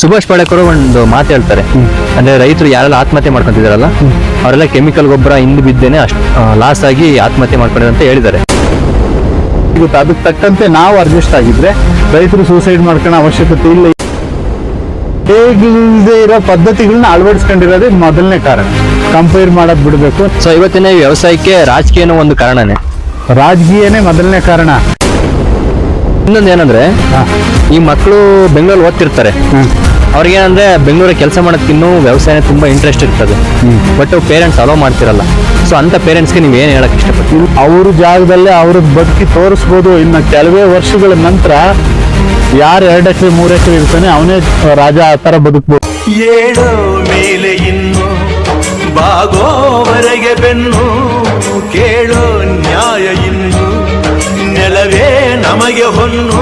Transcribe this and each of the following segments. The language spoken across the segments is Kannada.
ಸುಭಾಷ್ ಪಾಳೇಕರ್ ಒಂದು ಮಾತು ಹೇಳ್ತಾರೆ. ಅಂದ್ರೆ ರೈತರು ಯಾರೆಲ್ಲ ಆತ್ಮಹತ್ಯೆ ಮಾಡ್ಕೊಂತಿದಾರಲ್ಲ ಅವರೆಲ್ಲ ಕೆಮಿಕಲ್ ಗೊಬ್ಬರ ಹಿಂದೆ ಬಿದ್ದೇನೆ ಅಷ್ಟು ಲಾಸ್ ಆಗಿ ಆತ್ಮಹತ್ಯೆ ಮಾಡ್ಕೊಂಡಿದ್ದಾರೆ ಅಂತ ಹೇಳಿದ್ದಾರೆ. ಅದಕ್ಕೆ ತಕ್ಕಂತೆ ನಾವು ಅಡ್ಜಸ್ಟ್ ಆಗಿದ್ರೆ ರೈತರು ಸೂಸೈಡ್ ಮಾಡ್ಕೊಳ್ಳೋ ಅವಶ್ಯಕತೆ ಇಲ್ಲ. ಹೇಗಿಲ್ಲದೆ ಇರೋ ಪದ್ಧತಿಗಳನ್ನ ಅಳವಡಿಸ್ಕೊಂಡಿರೋದೇ ಮೊದಲನೇ ಕಾರಣ. ಕಂಪೇರ್ ಮಾಡೋದ್ ಬಿಡಬೇಕು. ಸೊ ಇವತ್ತಿನ ವ್ಯವಸಾಯಕ್ಕೆ ರಾಜಕೀಯನೂ ಒಂದು ಕಾರಣನೇ. ರಾಜಕೀಯನೇ ಮೊದಲನೇ ಕಾರಣ. ಇನ್ನೊಂದು ಏನಂದ್ರೆ. ಈ ಮಕ್ಕಳು ಬೆಂಗಳೂರು ಓದ್ತಿರ್ತಾರೆ. ಅವ್ರಿಗೇನಂದ್ರೆ ಅವ್ರಿಗೆ ಏನಂದ್ರೆ ಬೆಂಗಳೂರಲ್ಲಿ ಕೆಲಸ ಮಾಡೋದಕ್ಕಿನ್ನೂ ವ್ಯವಸಾಯ ತುಂಬಾ ಇಂಟ್ರೆಸ್ಟ್ ಇರ್ತದೆ. ಬಟ್ ಪೇರೆಂಟ್ಸ್ ಅಲೋ ಮಾಡ್ತಿರಲ್ಲ. ಸೊ ಅಂತ ಪೇರೆಂಟ್ಸ್ಗೆ ನೀವು ಏನು ಹೇಳಕ್ ಇಷ್ಟಪಡ್ತೀವಿ ಅವ್ರ ಜಾಗದಲ್ಲೇ ಅವ್ರ ಬದುಕಿ ತೋರಿಸ್ಬೋದು. ಇನ್ನು ಕೆಲವೇ ವರ್ಷಗಳ ನಂತರ ಯಾರು ಎರಡು ಎಕರೆ ಮೂರು ಎಕರೆ ಇರ್ತಾನೆ ಅವನೇ ರಾಜ ಆ ಥರ ಬದುಕ್ಬೋದು. ಏಳೋ ಮೇಲೆ ಇನ್ನು ಬಾಗೋವರೆಗೆ ಬೆನ್ನು ಕೇಳೋ ನ್ಯಾಯ ನಮಗೆ ಹೊನ್ನು.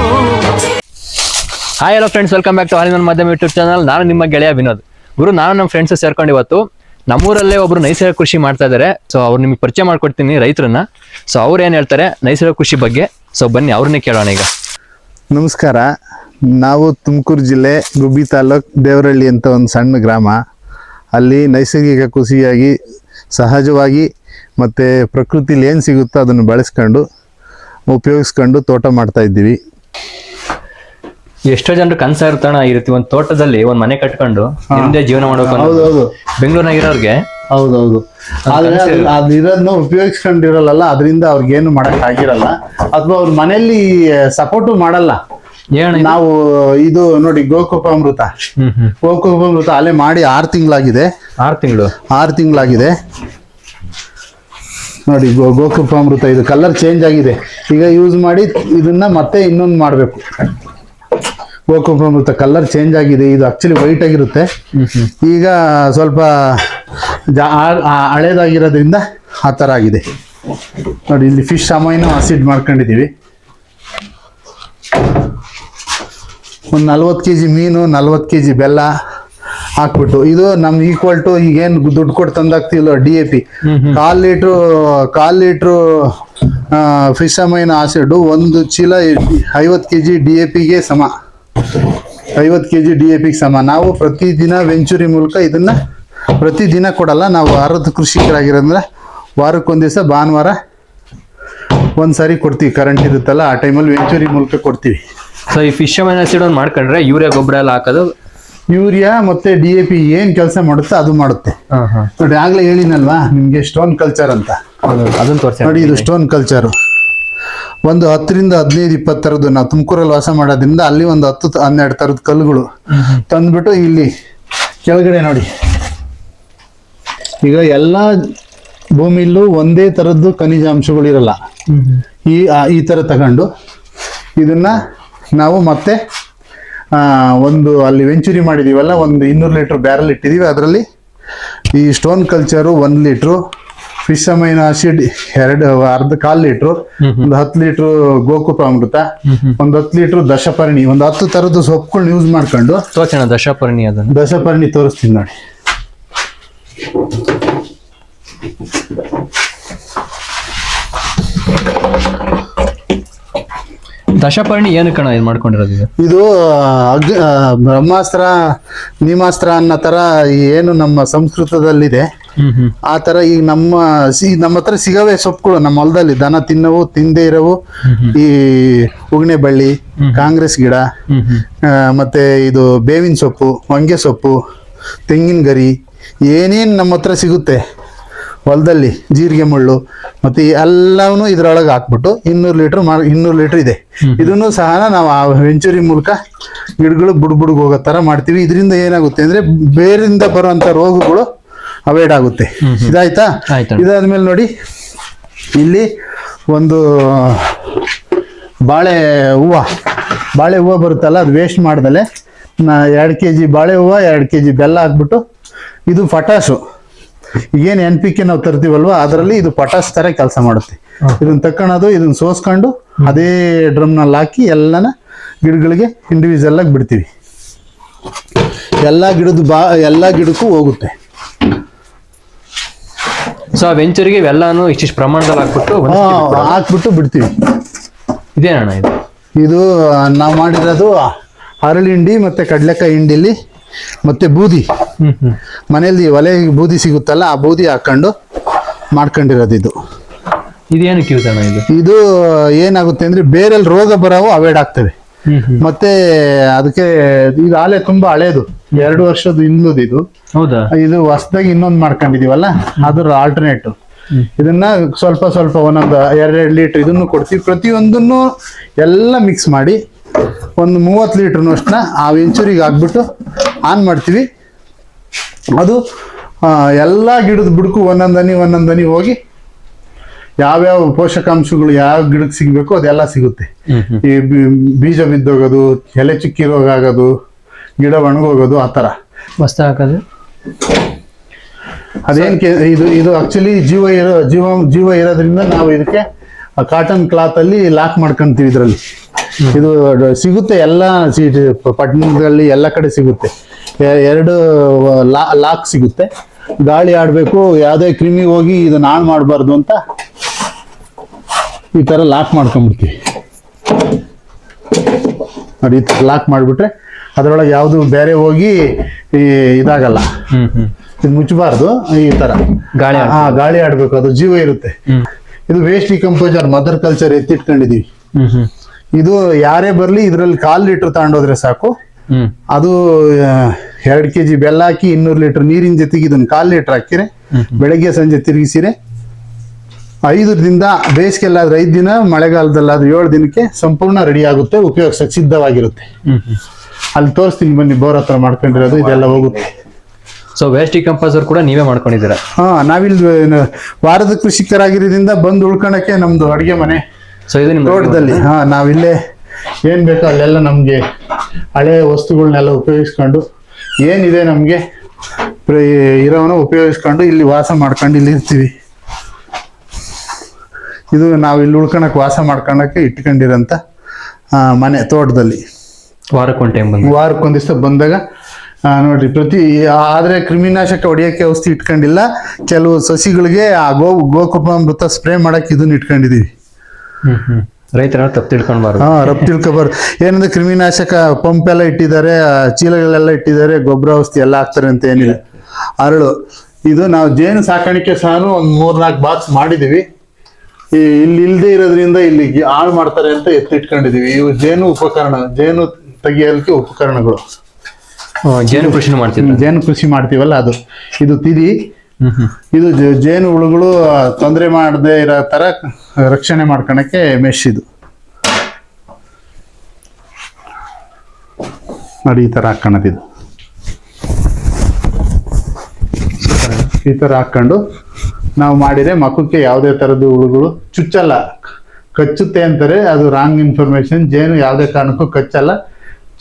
Hi hello friends welcome back to ಹಾಲಿನ ಮಾಧ್ಯಮ ಯೂಟ್ಯೂಬ್ ಚಾನಲ್ ನಾನು ನಿಮ್ಮ ಗೆಳೆಯ ವಿನೋದ್. ಗುರು ನಾನು ನಮ್ಮ ಫ್ರೆಂಡ್ಸ್ ಸೇರ್ಕೊಂಡು ಇವತ್ತು ನಮ್ಮೂರಲ್ಲೇ ಒಬ್ರು ನೈಸರ್ಗಿಕ ಕೃಷಿ ಮಾಡ್ತಾ ಇದ್ದಾರೆ ಸೊ ಅವ್ರು ನಿಮಗೆ ಪರಿಚಯ ಮಾಡ್ಕೊಡ್ತೀನಿ ರೈತರನ್ನ. ಸೊ ಅವ್ರು ಏನು ಹೇಳ್ತಾರೆ? ನೈಸರ್ಗಿಕ ಕೃಷಿ ಬಗ್ಗೆ. ಸೊ ಬನ್ನಿ ಅವ್ರನ್ನೇ ಕೇಳೋಣ ಈಗ. ನಮಸ್ಕಾರ. ನಾವು ತುಮಕೂರು ಜಿಲ್ಲೆ ಗುಬ್ಬಿ ತಾಲೂಕ್ ದೇವರಹಳ್ಳಿ ಅಂತ ಒಂದು ಸಣ್ಣ ಗ್ರಾಮ. ಅಲ್ಲಿ ನೈಸರ್ಗಿಕ ಕೃಷಿಯಾಗಿ ಸಹಜವಾಗಿ ಮತ್ತು ಪ್ರಕೃತಿಲಿ ಏನು ಸಿಗುತ್ತೋ ಅದನ್ನು ಬಳಸ್ಕೊಂಡು ಉಪಯೋಗಿಸ್ಕೊಂಡು ತೋಟ ಮಾಡ್ತಾ ಇದ್ದೀವಿ. ಎಷ್ಟೋ ಜನರು ಕನ್ಸ ಇರ್ತಾಣ ಈ ರೀತಿ ಒಂದು ತೋಟದಲ್ಲಿ ಒಂದು ಮನೆ ಕಟ್ಕೊಂಡು ಹಿಂದೆ ಜೀವನ ಮಾಡಬೇಕು ಹೌದು ಹೌದೌದು. ಬೆಂಗಳೂರಿನಾಗ ಇರೋರ್ಗೆ ಹೌದೌದು ಆದರೆ ಅದು ಇರೋದನ್ನ ಉಪಯೋಗಿಸ್ಕೊಂಡಿರಲ್ಲ ಅದರಿಂದ ಅವ್ರಿಗೇನು ಮಾಡಕ್ ಆಗಿರಲ್ಲ. ಅಥವಾ ಅವ್ರ ಮನೆಯಲ್ಲಿ ಸಪೋರ್ಟು ಮಾಡಲ್ಲ. ಏನ್ ನಾವು ಇದು ನೋಡಿ ಗೋಕುಪಾಮೃತ ಗೋಕುಪಾಮೃತ ಅಲ್ಲೇ ಮಾಡಿ ಆರು ತಿಂಗಳಾಗಿದೆ. ಆರು ತಿಂಗಳು? ಆರು ತಿಂಗಳಾಗಿದೆ. ನೋಡಿ ಗೋ ಗೋಕೃಪಾಮೃತ ಇದು ಕಲರ್ ಚೇಂಜ್ ಆಗಿದೆ. ಈಗ ಯೂಸ್ ಮಾಡಿ ಇದನ್ನ ಮತ್ತೆ ಇನ್ನೊಂದು ಮಾಡಬೇಕು. ಗೋಕೃಪಾಮೃತ ಕಲರ್ ಚೇಂಜ್ ಆಗಿದೆ. ಇದು ಆಕ್ಚುಲಿ ವೈಟ್ ಆಗಿರುತ್ತೆ. ಈಗ ಸ್ವಲ್ಪ ಜಾ ಹಳೇದಾಗಿರೋದ್ರಿಂದ ಆ ಥರ ಆಗಿದೆ. ನೋಡಿ ಇಲ್ಲಿ ಫಿಶ್ ಅಮೈನೋ ಆಸಿಡ್ ಮಾಡ್ಕೊಂಡಿದ್ದೀವಿ. ಒಂದು ನಲ್ವತ್ತು ಕೆ ಜಿ ಮೀನು ನಲ್ವತ್ತು ಕೆ ಜಿ ಬೆಲ್ಲ ಹಾಕ್ಬಿಟ್ಟು. ಇದು ನಮ್ಗೆ ಈಕ್ವಲ್ ಟು ಈಗೇನ್ ದುಡ್ಡು ಕೊಟ್ಟು ತಂದಾಗ್ತಿಲ್ಲ ಡಿ ಎ ಪಿ ಕಾಲ್ ಲೀಟ್ರು ಕಾಲ್ ಲೀಟ್ರು ಫಿಶ್ ಅಮೈನ್ ಆಸಿಡ್ ಒಂದು ಚೀಲ ಐವತ್ತು ಕೆ ಜಿ ಡಿ ಎ ಪಿಗೆ ಸಮ. ಐವತ್ತು ಕೆ ಜಿ ಡಿ ಎ ಪಿಗೆ ಸಮ. ನಾವು ಪ್ರತಿದಿನ ವೆಂಚುರಿ ಮೂಲಕ ಇದನ್ನ ಪ್ರತಿದಿನ ಕೊಡಲ್ಲ. ನಾವು ವಾರದ ಕೃಷಿಕರಾಗಿರೋದ್ರೆ ವಾರಕ್ಕೊಂದು ದಿವಸ ಭಾನುವಾರ ಒಂದು ಸಾರಿ ಕೊಡ್ತೀವಿ. ಕರೆಂಟ್ ಇರುತ್ತಲ್ಲ ಆ ಟೈಮಲ್ಲಿ ವೆಂಚುರಿ ಮೂಲಕ ಕೊಡ್ತೀವಿ. ಸೊ ಈ ಫಿಶ್ ಅಮೈನ್ ಆಸಿಡ್ ಒಂದು ಮಾಡ್ಕೊಂಡ್ರೆ ಯೂರಿಯಾ ಗೊಬ್ಬರ ಎಲ್ಲ ಹಾಕೋದು ಯೂರಿಯಾ ಮತ್ತೆ ಡಿ ಎ ಪಿ ಏನು ಕೆಲಸ ಮಾಡುತ್ತೆ ಅದು ಮಾಡುತ್ತೆ. ನೋಡಿ ಆಗ್ಲೇ ಹೇಳಿನಲ್ವಾ? ನಿಮ್ಗೆ ಸ್ಟೋನ್ ಕಲ್ಚರ್ ಅಂತ. ಅದನ್ನ ತೋರಿಸಿ. ನೋಡಿ ಇದು ಸ್ಟೋನ್ ಕಲ್ಚರು ಒಂದು ಹತ್ತರಿಂದ ಹದಿನೈದು ಇಪ್ಪತ್ತು ಥರದ್ದು ನಾವು ತುಮಕೂರಲ್ಲಿ ವಾಸ ಮಾಡೋದ್ರಿಂದ ಅಲ್ಲಿ ಒಂದು ಹತ್ತು ಹನ್ನೆರಡು ಥರದ ಕಲ್ಲುಗಳು ತಂದ್ಬಿಟ್ಟು ಇಲ್ಲಿ ಕೆಳಗಡೆ ನೋಡಿ. ಈಗ ಎಲ್ಲ ಭೂಮಿಲೂ ಒಂದೇ ಥರದ್ದು ಖನಿಜಾಂಶಗಳು ಇರಲ್ಲ. ಈ ಈ ಥರ ತಗೊಂಡು ಇದನ್ನ ನಾವು ಮತ್ತೆ ಒಂದು ಅಲ್ಲಿ ವೆಂಚುರಿ ಮಾಡಿದೀವಲ್ಲ ಒಂದು ಇನ್ನೂರು ಲೀಟ್ರ್ ಬ್ಯಾರಲ್ ಇಟ್ಟಿದ್ದೀವಿ ಅದರಲ್ಲಿ ಈ ಸ್ಟೋನ್ ಕಲ್ಚರು ಒಂದು ಲೀಟ್ರು ಫಿಶ್ ಅಮೈನ್ ಆಸಿಡ್ ಎರಡು ಅರ್ಧ ಕಾಲು ಲೀಟ್ರು ಒಂದು ಹತ್ತು ಲೀಟ್ರು ಗೋಕುಪ ಅಮೃತ ಒಂದು ಹತ್ತು ಲೀಟ್ರು ದಶಪರ್ಣಿ ಒಂದು ಹತ್ತು ಥರದ್ದು ಸೊಪ್ಪುಗಳನ್ನ ಯೂಸ್ ಮಾಡ್ಕೊಂಡು ತೋರ್ಸೋಣ ದಶಪರ್ಣಿ ಅದನ್ನು. ದಶಪರ್ಣಿ ತೋರಿಸ್ತೀನಿ ನೋಡಿ. ದಶಪರ್ಣಿ ಏನು ಕಣ ಇದು ಮಾಡ್ಕೊಂಡಿರೋದು ಇದು? ಇದು ಅಗ್ ಬ್ರಹ್ಮಾಸ್ತ್ರ ನೀಮಾಸ್ತ್ರ ಅನ್ನೋ ತರ ಏನು ನಮ್ಮ ಸಂಸ್ಕೃತದಲ್ಲಿದೆ. ಆ ತರ ಈಗ ನಮ್ಮ ಸಿ ನಮ್ಮ ಹತ್ರ ಸಿಗವೆ ಸೊಪ್ಪುಗಳು ನಮ್ಮ ಹೊಲದಲ್ಲಿ ದನ ತಿನ್ನವು ತಿಂದೇ ಇರವು. ಈ ಉಗ್ನೆ ಬಳ್ಳಿ ಕಾಂಗ್ರೆಸ್ ಗಿಡ ಆ, ಮತ್ತೆ ಇದು ಬೇವಿನ ಸೊಪ್ಪು ಹೊಂಗೆ ಸೊಪ್ಪು ತೆಂಗಿನ ಗರಿ ಏನೇನು ನಮ್ಮ ಹತ್ರ ಸಿಗುತ್ತೆ. ಹೊಲದಲ್ಲಿ ಜೀರಿಗೆ ಮುಳ್ಳು ಮತ್ತೆ ಈ ಇದರೊಳಗೆ ಇದ್ರೊಳಗೆ ಹಾಕ್ಬಿಟ್ಟು ಇನ್ನೂರು ಲೀಟ್ರ್ ಮಾ ಇನ್ನೂರು ಲೀಟ್ರ್ ಇದೆ. ಇದನ್ನು ಸಹ ನಾವು ಆ ವೆಂಚೂರಿ ಮೂಲಕ ಗಿಡಗಳು ಬುಡ್ಬುಡ್ಗೆ ಹೋಗೋ ಥರ ಮಾಡ್ತೀವಿ. ಇದರಿಂದ ಏನಾಗುತ್ತೆ ಅಂದರೆ ಬೇರಿಂದ ಬರುವಂಥ ರೋಗಗಳು ಅವಾಯ್ಡ್ ಆಗುತ್ತೆ. ಇದಾಯ್ತಾ. ಇದಾದ್ಮೇಲೆ ನೋಡಿ ಇಲ್ಲಿ ಒಂದು ಬಾಳೆ ಹೂವು ಬಾಳೆ ಹೂವು ಬರುತ್ತಲ್ಲ ಅದು ವೇಸ್ಟ್ ಮಾಡ್ದಲೆ ನಾ ಎರಡು ಕೆ ಜಿ ಬಾಳೆ ಹೂವು ಎರಡು ಕೆ ಜಿ ಬೆಲ್ಲ ಹಾಕ್ಬಿಟ್ಟು ಇದು ಪಟಾಸು. ಈಗೇನು ಎನ್ ಪಿ ಕೆ ನಾವು ತರ್ತೀವಲ್ವ ಅದರಲ್ಲಿ ಇದು ಪಟಾಸ್ ತರ ಕೆಲಸ ಮಾಡುತ್ತೆ. ಇದನ್ನ ತಕ್ಕೊಳೋದು ಇದನ್ನ ಸೋಸ್ಕೊಂಡು ಅದೇ ಡ್ರಮ್ನಲ್ಲಿ ಹಾಕಿ ಎಲ್ಲನ ಗಿಡಗಳಿಗೆ ಇಂಡಿವಿಜುವಲ್ ಆಗಿ ಬಿಡ್ತೀವಿ. ಎಲ್ಲ ಗಿಡದ ಬಾ ಎಲ್ಲ ಗಿಡಕ್ಕೂ ಹೋಗುತ್ತೆ. ಸೊ ಆ ವೆಂಚರ್ಗೆ ಇವೆಲ್ಲಾನು ಇಷ್ಟಿಷ್ಟು ಪ್ರಮಾಣದಲ್ಲಿ ಹಾಕ್ಬಿಟ್ಟು. ಹಾಕ್ಬಿಟ್ಟು ಬಿಡ್ತೀವಿ. ಇದೇನಣ್ಣ ಇದು? ಇದು ನಾವು ಮಾಡಿರೋದು ಹರಳಿಂಡಿ ಮತ್ತೆ ಮತ್ತು ಕಡಲೆಕಾಯಿ ಹಿಂಡಿಲಿ. ಮತ್ತೆ ಬೂದಿ. ಮನೆಯಲ್ಲಿ ಒಲೆ ಬೂದಿ ಸಿಗುತ್ತಲ್ಲ ಆ ಬೂದಿ ಹಾಕೊಂಡು ಮಾಡ್ಕೊಂಡಿರೋದು ಇದು ಇದೇನಕ್ಕೆ ಯೂಸ್ ಅಣ್ಣ ಇದು? ಇದು ಏನಾಗುತ್ತೆ ಅಂದ್ರೆ ಬೇರೆಲ್ಲಿ ರೋಗ ಬರೋವು ಅವಾಯ್ಡ್ ಆಗ್ತವೆ. ಮತ್ತೆ ಅದಕ್ಕೆ ಈಗ ಆಲೆ ತುಂಬಾ ಹಳೇದು. ಎರಡು ವರ್ಷದ ಹಿಂದ್ಲದು ಇದು. ಹೌದಾ? ಇದು ಹೊಸದಾಗಿ ಇನ್ನೊಂದು ಮಾಡ್ಕೊಂಡಿದೀವಲ್ಲ ಅದ್ರ ಆಲ್ಟರ್ನೇಟ್ ಇದನ್ನ ಸ್ವಲ್ಪ ಸ್ವಲ್ಪ ಒಂದೊಂದು ಎರಡೆರಡು ಲೀಟರ್ ಇದನ್ನು ಕೊಡ್ತೀವಿ. ಪ್ರತಿಯೊಂದನ್ನು ಎಲ್ಲ ಮಿಕ್ಸ್ ಮಾಡಿ ಒಂದು ಮೂವತ್ತು ಲೀಟ್ರ್ನಷ್ಟನ್ನ ಆ ವೆಂಚೂರಿಗೆ ಹಾಕ್ಬಿಟ್ಟು ಆನ್ ಮಾಡ್ತೀವಿ. ಅದು ಎಲ್ಲ ಗಿಡದ ಬುಡಕು ಒಂದೊಂದನಿ ಒಂದೊಂದನಿ ಹೋಗಿ ಯಾವ್ಯಾವ ಪೋಷಕಾಂಶಗಳು ಯಾವ ಗಿಡಕ್ಕೆ ಸಿಗಬೇಕು ಅದೆಲ್ಲ ಸಿಗುತ್ತೆ. ಈ ಬೀಜ ಬಿದ್ದೋಗೋದು ಎಲೆ ಚುಕ್ಕಿ ರೋಗ ಆಗೋದು ಗಿಡ ಒಣಗೋಗೋದು ಆ ಥರ. ಬಸ್ತಾ ಹಾಕೋದು ಅದೇನಕ್ಕೆ ಇದು ಇದು ಆ್ಯಕ್ಚುಲಿ ಜೀವ ಇರೋ ಜೀವ ಜೀವ ಇರೋದ್ರಿಂದ ನಾವು ಇದಕ್ಕೆ ಕಾಟನ್ ಕ್ಲಾತಲ್ಲಿ ಲಾಕ್ ಮಾಡ್ಕೊಂತೀವಿ ಇದರಲ್ಲಿ. ಇದು ಸಿಗುತ್ತೆ ಎಲ್ಲ ಸೀಟ್ ಪಟ್ಟಣದಲ್ಲಿ ಎಲ್ಲ ಕಡೆ ಸಿಗುತ್ತೆ. ಎರಡು ಲಾ- ಲಾಕ್ ಸಿಗುತ್ತೆ. ಗಾಳಿ ಆಡಬೇಕು ಯಾವುದೇ ಕ್ರಿಮಿ ಹೋಗಿ ಇದು ನಾನ್ ಮಾಡಬಾರ್ದು ಅಂತ ಈ ಥರ ಲಾಕ್ ಮಾಡ್ಕೊಂಡ್ಬಿಡ್ತೀವಿ ನೋಡಿ ಈ ಥರ ಲಾಕ್ ಮಾಡಿಬಿಟ್ರೆ ಅದರೊಳಗೆ ಯಾವುದು ಬೇರೆ ಹೋಗಿ ಈ ಇದಾಗಲ್ಲ. ಇದು ಮುಚ್ಚಬಾರ್ದು ಈ ತರ. ಗಾಳಿ. ಹಾ ಗಾಳಿ ಆಡ್ಬೇಕು ಅದು ಜೀವ ಇರುತ್ತೆ. ಇದು ವೇಸ್ಟ್ ಡಿಕಂಪೋಸರ್ ಮದರ್ ಕಲ್ಚರ್ ಎತ್ತಿಟ್ಕೊಂಡಿದೀವಿ. ಇದು ಯಾರೇ ಬರ್ಲಿ ಇದ್ರಲ್ಲಿ ಕಾಲ್ ಲೀಟರ್ ತಗೊಂಡೋದ್ರೆ ಸಾಕು. ಅದು ಎರಡು ಕೆಜಿ ಬೆಲ್ಲ ಹಾಕಿ ಇನ್ನೂರು ಲೀಟರ್ ನೀರಿನ ಜೊತೆಗೆ ಇದನ್ನ ಕಾಲ್ ಲೀಟರ್ ಹಾಕಿರಿ. ಬೆಳಗ್ಗೆ ಸಂಜೆ ತಿರುಗಿಸಿರಿ. ಐದು ದಿನದ ಬೇಸಿಗೆಲ್ಲಾದ್ರೆ ಐದು ದಿನ ಮಳೆಗಾಲದಲ್ಲಾದ್ರೆ ಏಳು ದಿನಕ್ಕೆ ಸಂಪೂರ್ಣ ರೆಡಿ ಆಗುತ್ತೆ ಉಪಯೋಗಿಸಕ್ಕೆ ಸಿದ್ಧವಾಗಿರುತ್ತೆ. ಅಲ್ಲಿ ತೋರಿಸ್ತೀನಿ ಬನ್ನಿ ಬೋರ್ ಹತ್ರ ಮಾಡ್ಕೊಂಡಿರೋದು ಇದೆಲ್ಲ ಹೋಗುತ್ತೆ. ಸೊ ವೇಸ್ಟ್ ಕಂಪಲ್ಸರ್ ಕೂಡ ನೀವೇ ಮಾಡ್ಕೊಂಡಿದ್ದೀರಾ? ಹಾ ನಾವಿಲ್ ವಾರದ ಕೃಷಿಕರಾಗಿರೋದ್ರಿಂದ ಬಂದು ಉಳ್ಕೊಳಕ್ಕೆ ನಮ್ದು ಅಡಿಗೆ ಮನೆ ಸೊ ಇದು ತೋಟದಲ್ಲಿ ಹಾ ನಾವಿಲ್ಲೇ ಏನ್ ಬೇಕೋ ಅಲ್ಲೆಲ್ಲ ನಮ್ಗೆ ಹಳೆ ವಸ್ತುಗಳನ್ನೆಲ್ಲ ಉಪಯೋಗಿಸ್ಕೊಂಡು ಏನಿದೆ ನಮ್ಗೆ ಇರೋವನ್ನ ಉಪಯೋಗಿಸ್ಕೊಂಡು ಇಲ್ಲಿ ವಾಸ ಮಾಡ್ಕೊಂಡು ಇಲ್ಲಿ ಇರ್ತೀವಿ. ಇದು ನಾವು ಇಲ್ಲಿ ಉಳ್ಕೊಳಕ್ ವಾಸ ಮಾಡ್ಕೊಳಕ್ಕೆ ಇಟ್ಕೊಂಡಿರೋಂಥ ಮನೆ ತೋಟದಲ್ಲಿ. ವಾರಕ್ಕೊಂದು ಟೈಮ್ ಬಂದು ವಾರಕ್ಕೊಂದು ದಿವಸ ಬಂದಾಗ ನೋಡ್ರಿ ಪ್ರತಿ ಆದ್ರೆ ಕ್ರಿಮಿನಾಶಕ ಹೊಡಿಯಕ್ಕೆ ಔಷಧಿ ಇಟ್ಕೊಂಡಿಲ್ಲ. ಕೆಲವು ಸಸಿಗಳಿಗೆ ಆ ಗೋ ಗೋಕೃಪಾಮೃತ ಸ್ಪ್ರೇ ಮಾಡಕ್ಕೆ ಇದನ್ನ ಹ್ಮ್ ರೈತರ ತಪ್ಪು ತಿಳ್ಕೊಂಡ್ಬಾರ್ದು ಹಾ ರಪ್ ತಿಳ್ಕೊಬಾರ್ದು ಏನಂದ್ರೆ ಕ್ರಿಮಿನಾಶಕ ಪಂಪ್ ಎಲ್ಲ ಇಟ್ಟಿದ್ದಾರೆ ಚೀಲಗಳೆಲ್ಲ ಇಟ್ಟಿದ್ದಾರೆ ಗೊಬ್ಬರ ಔಷಧಿ ಎಲ್ಲ ಹಾಕ್ತಾರೆ ಅಂತ ಏನಿಲ್ಲ. ಅರಳು ಇದು ನಾವು ಜೇನು ಸಾಕಾಣಿಕೆ ಸಹ ಒಂದ್ ಮೂರ್ನಾಲ್ಕು ಬಾಕ್ಸ್ ಮಾಡಿದೀವಿ. ಈ ಇಲ್ಲಿ ಇಲ್ದೇ ಇರೋದ್ರಿಂದ ಇಲ್ಲಿ ಹಾಳು ಮಾಡ್ತಾರೆ ಅಂತ ಎತ್ತಿಟ್ಕೊಂಡಿದೀವಿ. ಇವು ಜೇನು ಉಪಕರಣ ಜೇನು ತೆಗಿಯಲಿಕ್ಕೆ ಉಪಕರಣಗಳು. ಜೇನು ಕೃಷಿ ಮಾಡ್ತೀವಿ ಜೇನು ಕೃಷಿ ಮಾಡ್ತೀವಲ್ಲ ಅದು. ಇದು ತಿದಿ ಇದು ಜೇನು ಹುಳುಗಳು ತೊಂದರೆ ಮಾಡದೆ ಇರೋ ತರ ರಕ್ಷಣೆ ಮಾಡ್ಕೊಳಕ್ಕೆ ಮೆಶ್ ಇದು. ನೋಡಿ ಈ ತರ ಹಾಕೋಣದು ಇದು. ಈ ತರ ಹಾಕೊಂಡು ನಾವು ಮಾಡಿದ್ರೆ ಮಕ್ಕಕ್ಕೆ ಯಾವುದೇ ತರದ್ದು ಹುಳುಗಳು ಚುಚ್ಚಲ್ಲ. ಕಚ್ಚುತ್ತೆ ಅಂತಾರೆ ಅದು ರಾಂಗ್ ಇನ್ಫಾರ್ಮೇಶನ್ ಜೇನು ಯಾವುದೇ ಕಾರಣಕ್ಕೂ ಕಚ್ಚಲ್ಲ.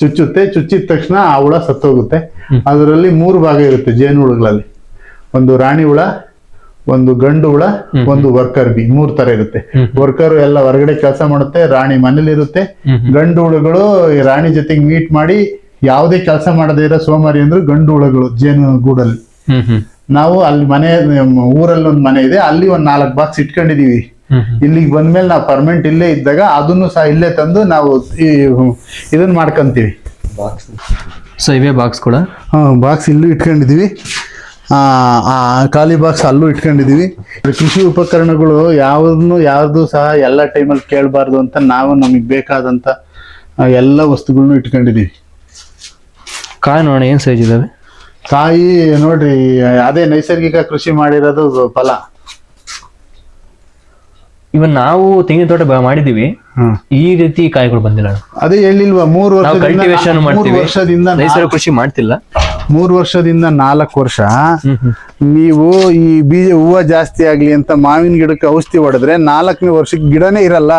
ಚುಚ್ಚುತ್ತೆ ಚುಚ್ಚಿದ ತಕ್ಷಣ ಆ ಹುಳ ಸತ್ತೋಗುತ್ತೆ. ಅದರಲ್ಲಿ ಮೂರು ಭಾಗ ಇರುತ್ತೆ ಜೇನು ಹುಳುಗಳಲ್ಲಿ. ಒಂದು ರಾಣಿ ಹುಳ ಒಂದು ಗಂಡು ಹುಳ ಒಂದು ವರ್ಕರ್ ಬಿ ಮೂರ್ ತರ ಇರುತ್ತೆ. ವರ್ಕರ್ ಎಲ್ಲ ಹೊರಗಡೆ ಕೆಲಸ ಮಾಡುತ್ತೆ ರಾಣಿ ಮನೇಲಿ ಇರುತ್ತೆ. ಗಂಡು ಹುಳುಗಳು ಈ ರಾಣಿ ಜೊತೆಗೆ ಮೀಟ್ ಮಾಡಿ ಯಾವುದೇ ಕೆಲಸ ಮಾಡದೇ ಇರೋ ಸೋಮಾರಿ ಅಂದ್ರೆ ಗಂಡು ಹುಳುಗಳು ಜೇನು ಗೂಡಲ್ಲಿ. ನಾವು ಅಲ್ಲಿ ಮನೆ ಊರಲ್ಲಿ ಒಂದು ಮನೆ ಇದೆ ಅಲ್ಲಿ ಒಂದ್ ನಾಲ್ಕು ಬಾಕ್ಸ್ ಇಟ್ಕೊಂಡಿದೀವಿ. ಇಲ್ಲಿಗೆ ಬಂದ್ಮೇಲೆ ನಾವು ಪರ್ಮನೆಂಟ್ ಇಲ್ಲೇ ಇದ್ದಾಗ ಅದನ್ನು ಸಹ ಇಲ್ಲೇ ತಂದು ನಾವು ಈ ಇದನ್ನ ಮಾಡ್ಕೊಂತೀವಿ. ಸೊ ಇವೇ ಬಾಕ್ಸ್ ಕೂಡ? ಬಾಕ್ಸ್ ಇಲ್ಲೂ ಇಟ್ಕೊಂಡಿದೀವಿ. ಆ ಆ ಖಾಲಿ ಬಾಕ್ಸ್ ಅಲ್ಲೂ ಇಟ್ಕೊಂಡಿದೀವಿ. ಕೃಷಿ ಉಪಕರಣಗಳು ಯಾವ್ದನ್ನು ಯಾವ್ದು ಸಹ ಎಲ್ಲ ಟೈಮಲ್ಲಿ ಕೇಳಬಾರ್ದು ಅಂತ ನಾವು ನಮಗೆ ಬೇಕಾದಂತ ಎಲ್ಲ ವಸ್ತುಗಳನ್ನೂ ಇಟ್ಕೊಂಡಿದೀವಿ. ಕಾಯಿ ನೋಡೋಣ ಏನ್ ಸೈಜ್ ಇದಾವೆ? ಕಾಯಿ ನೋಡ್ರಿ ಅದೇ ನೈಸರ್ಗಿಕ ಕೃಷಿ ಮಾಡಿರೋದು ಫಲ. ಇವನ್ ನಾವು ತೆಂಗಿನ ತೋಟ ಬ- ಮಾಡಿದೀವಿ. ಈ ರೀತಿ ಕಾಯಿಗಳು ಬಂದಿಲ್ಲ. ಅಣ್ಣ. ಅದೇ ಹೇಳಿಲ್ವಾ ಮೂರು ನಾವು ವರ್ಷದಿಂದ ಕಲ್ಟಿವೇಶನ್ ಮೂರು ಮಾಡ್ತೀವಿ. ವರ್ಷದಿಂದ ನೈಸರ್ಗಿಕ ಕೃಷಿ ಮಾಡ್ತಿಲ್ಲ. ಮೂರು ವರ್ಷದಿಂದ ನಾಲ್ಕು ವರ್ಷ. ನೀವು ಈ ಬೀಜ ಹೂವು ಜಾಸ್ತಿ ಆಗ್ಲಿ ಅಂತ ಮಾವಿನ ಗಿಡಕ್ಕೆ ಔಷಧಿ ಹೊಡೆದ್ರೆ ನಾಲ್ಕನೇ ವರ್ಷಕ್ಕೆ ಗಿಡನೇ ಇರಲ್ಲ.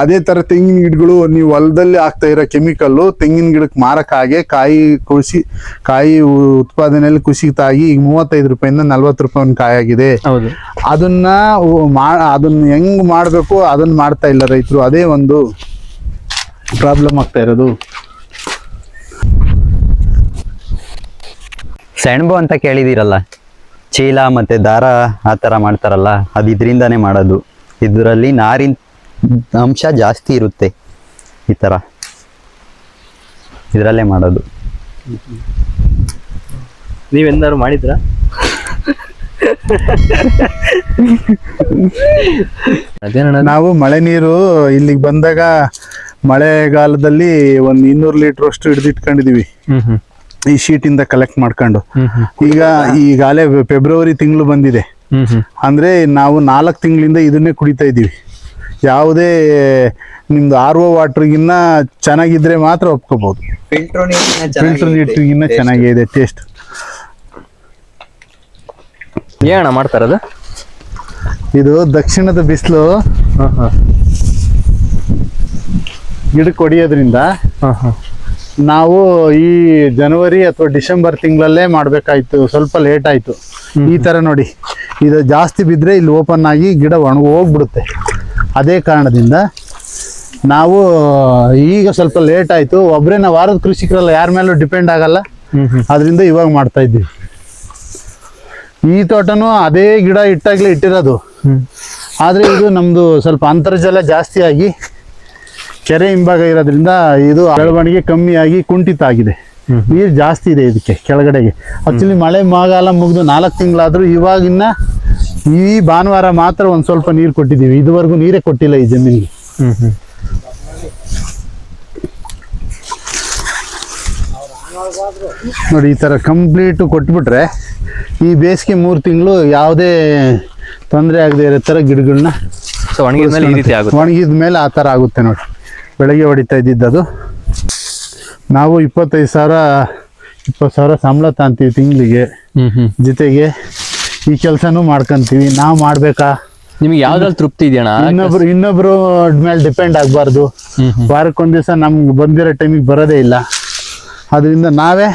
ಅದೇ ತರ ತೆಂಗಿನ ಗಿಡಗಳು ನೀವು ಹೊಲದಲ್ಲಿ ಆಗ್ತಾ ಇರೋ ಕೆಮಿಕಲ್ಲು ತೆಂಗಿನ ಗಿಡಕ್ಕೆ ಮಾರಕ್ ಹಾಗೆ ಕಾಯಿ ಕುಸಿ ಕಾಯಿ ಉತ್ಪಾದನೆಯಲ್ಲಿ ಕುಸಿತಾಗಿ ಈಗ ಮೂವತ್ತೈದು ರೂಪಾಯಿಂದ ನಲ್ವತ್ತು ರೂಪಾಯಿ ಒಂದು ಕಾಯಿ ಆಗಿದೆ. ಅದನ್ನ ಅದನ್ನ ಹೆಂಗ್ ಮಾಡ್ಬೇಕು ಅದನ್ನ ಮಾಡ್ತಾ ಇಲ್ಲ ರೈತರು. ಅದೇ ಒಂದು ಪ್ರಾಬ್ಲಮ್ ಆಗ್ತಾ ಇರೋದು. ಸೆಣಬು ಅಂತ ಕೇಳಿದಿರಲ್ಲ? ಚೀಲ ಮತ್ತೆ ದಾರ ಆ ಥರ ಮಾಡ್ತಾರಲ್ಲ ಅದು ಇದರಿಂದಾನೇ ಮಾಡೋದು. ಇದರಲ್ಲಿ ನಾರಿನ ಅಂಶ ಜಾಸ್ತಿ ಇರುತ್ತೆ ಈ ಥರ ಇದರಲ್ಲೇ ಮಾಡೋದು. ನೀವೆಂದಾರು ಮಾಡಿದ್ರಾ? ಅದೇನಣ್ಣ? ನಾವು ಮಳೆ ನೀರು ಇಲ್ಲಿಗೆ ಬಂದಾಗ ಮಳೆಗಾಲದಲ್ಲಿ ಒಂದ್ ಇನ್ನೂರು ಲೀಟರ್ ಅಷ್ಟು ಹಿಡಿದಿಟ್ಕೊಂಡಿದೀವಿ. ಹ್ಮ್ ಹ್ಮ್. ಈ ಶೀಟ್ ಇಂದ ಕಲೆಕ್ಟ್ ಮಾಡ್ಕೊಂಡು ಈಗ ಈಗಾಗಲೇ ಫೆಬ್ರವರಿ ತಿಂಗಳು ಬಂದಿದೆ. ಅಂದ್ರೆ ನಾವು ನಾಲ್ಕು ತಿಂಗಳಿಂದ ಇದನ್ನೇ ಕುಡಿತಾ ಇದ್ದೀವಿ. ಯಾವುದೇ ನಿಮ್ದು ಆರ್ ಒ ವಾಟರ್ಗಿನ್ನ ಚೆನ್ನಾಗಿದ್ರೆ ಮಾತ್ರ ಒಪ್ಕೋಬಹುದು ಫಿಲ್ಟರ್ ನೀರಿಗಿನ್ನ ಚೆನ್ನಾಗಿದೆ ಟೇಸ್ಟ್ ಏನಣ್ಣ ಮಾಡ್ತಾರದು ಇದು ದಕ್ಷಿಣದ ಬಿಸಿಲು. ಹಾ ಹಾ ಗಿಡಕ್ಕೆ ಹೊಡಿಯೋದ್ರಿಂದ ಹಾ ಹಾ ನಾವು ಈ ಜನವರಿ ಅಥವಾ ಡಿಸೆಂಬರ್ ತಿಂಗಳಲ್ಲೇ ಮಾಡ್ಬೇಕಾಯ್ತು ಸ್ವಲ್ಪ ಲೇಟ್ ಆಯ್ತು. ಈ ತರ ನೋಡಿ ಇದು ಜಾಸ್ತಿ ಬಿದ್ದರೆ ಇಲ್ಲಿ ಓಪನ್ ಆಗಿ ಗಿಡ ಒಣಗ ಹೋಗ್ಬಿಡುತ್ತೆ. ಅದೇ ಕಾರಣದಿಂದ ನಾವು ಈಗ ಸ್ವಲ್ಪ ಲೇಟ್ ಆಯ್ತು. ಒಬ್ಬರೇ ನಾವು ವಾರದ ಕೃಷಿಕರಲ್ಲ ಯಾರ ಮೇಲೂ ಡಿಪೆಂಡ್ ಆಗಲ್ಲ. ಅದರಿಂದ ಇವಾಗ ಮಾಡ್ತಾ ಇದ್ದೀವಿ. ಈ ತೋಟನೂ ಅದೇ ಗಿಡ ಇಟ್ಟಾಗ್ಲೇ ಇಟ್ಟಿರೋದು. ಆದರೆ ಇದು ನಮ್ಮದು ಸ್ವಲ್ಪ ಅಂತರ್ಜಲ ಜಾಸ್ತಿ ಆಗಿ ಕೆರೆ ಹಿಂಭಾಗ ಇರೋದ್ರಿಂದ ಇದು ಬೆಳವಣಿಗೆ ಕಮ್ಮಿಯಾಗಿ ಕುಂಠಿತ ಆಗಿದೆ. ನೀರು ಜಾಸ್ತಿ ಇದೆ ಇದಕ್ಕೆ ಕೆಳಗಡೆಗೆ. ಆಕ್ಚುಲಿ ಮಳೆ ಮಾಗಾಲ ಮುಗಿದು ನಾಲ್ಕು ತಿಂಗಳಾದರೂ ಇವಾಗಿನ್ನ ಈ ಭಾನುವಾರ ಮಾತ್ರ ಒಂದು ಸ್ವಲ್ಪ ನೀರು ಕೊಟ್ಟಿದ್ದೀವಿ. ಇದುವರೆಗೂ ನೀರೇ ಕೊಟ್ಟಿಲ್ಲ ಈ ಜಮೀನಿಗೆ. ನೋಡಿ ಈ ಥರ ಕಂಪ್ಲೀಟು ಕೊಟ್ಬಿಟ್ರೆ ಈ ಬೇಸಿಗೆ ಮೂರು ತಿಂಗಳು ಯಾವುದೇ ತೊಂದರೆ ಆಗದೆ ಇರೋ ಥರ ಗಿಡಗಳನ್ನ ಒಣಗಿದ ಮೇಲೆ ಆ ಥರ ಆಗುತ್ತೆ ನೋಡಿ. ಬೆಳಗ್ಗೆ ಹೊಡಿತಾ ಇದ್ದಿದ್ದದು ನಾವು ಇಪ್ಪತ್ತೈದು ಸಾವಿರ ಇಪ್ಪತ್ತು ಸಾವಿರ ಸಂಬಳ ತಾಂತೀವಿ ತಿಂಗಳಿಗೆ. ಜೊತೆಗೆ ಈ ಕೆಲಸನೂ ಮಾಡ್ಕೊಂತೀವಿ. ನಾವು ಮಾಡಬೇಕಾ? ನಿಮ್ಗೆ ಯಾವ್ದ್ರಲ್ಲಿ ತೃಪ್ತಿ ಇದೆಯಣ್ಣ? ಇನ್ನೊಬ್ರು ಇನ್ನೊಬ್ರು ಮೇಲೆ ಡಿಪೆಂಡ್ ಆಗಬಾರ್ದು. ವಾರಕ್ಕೊಂದು ದಿವಸ ನಮ್ಗೆ ಬಂದಿರೋ ಟೈಮಿಗೆ ಬರೋದೇ ಇಲ್ಲ. ಅದರಿಂದ ನಾವೇ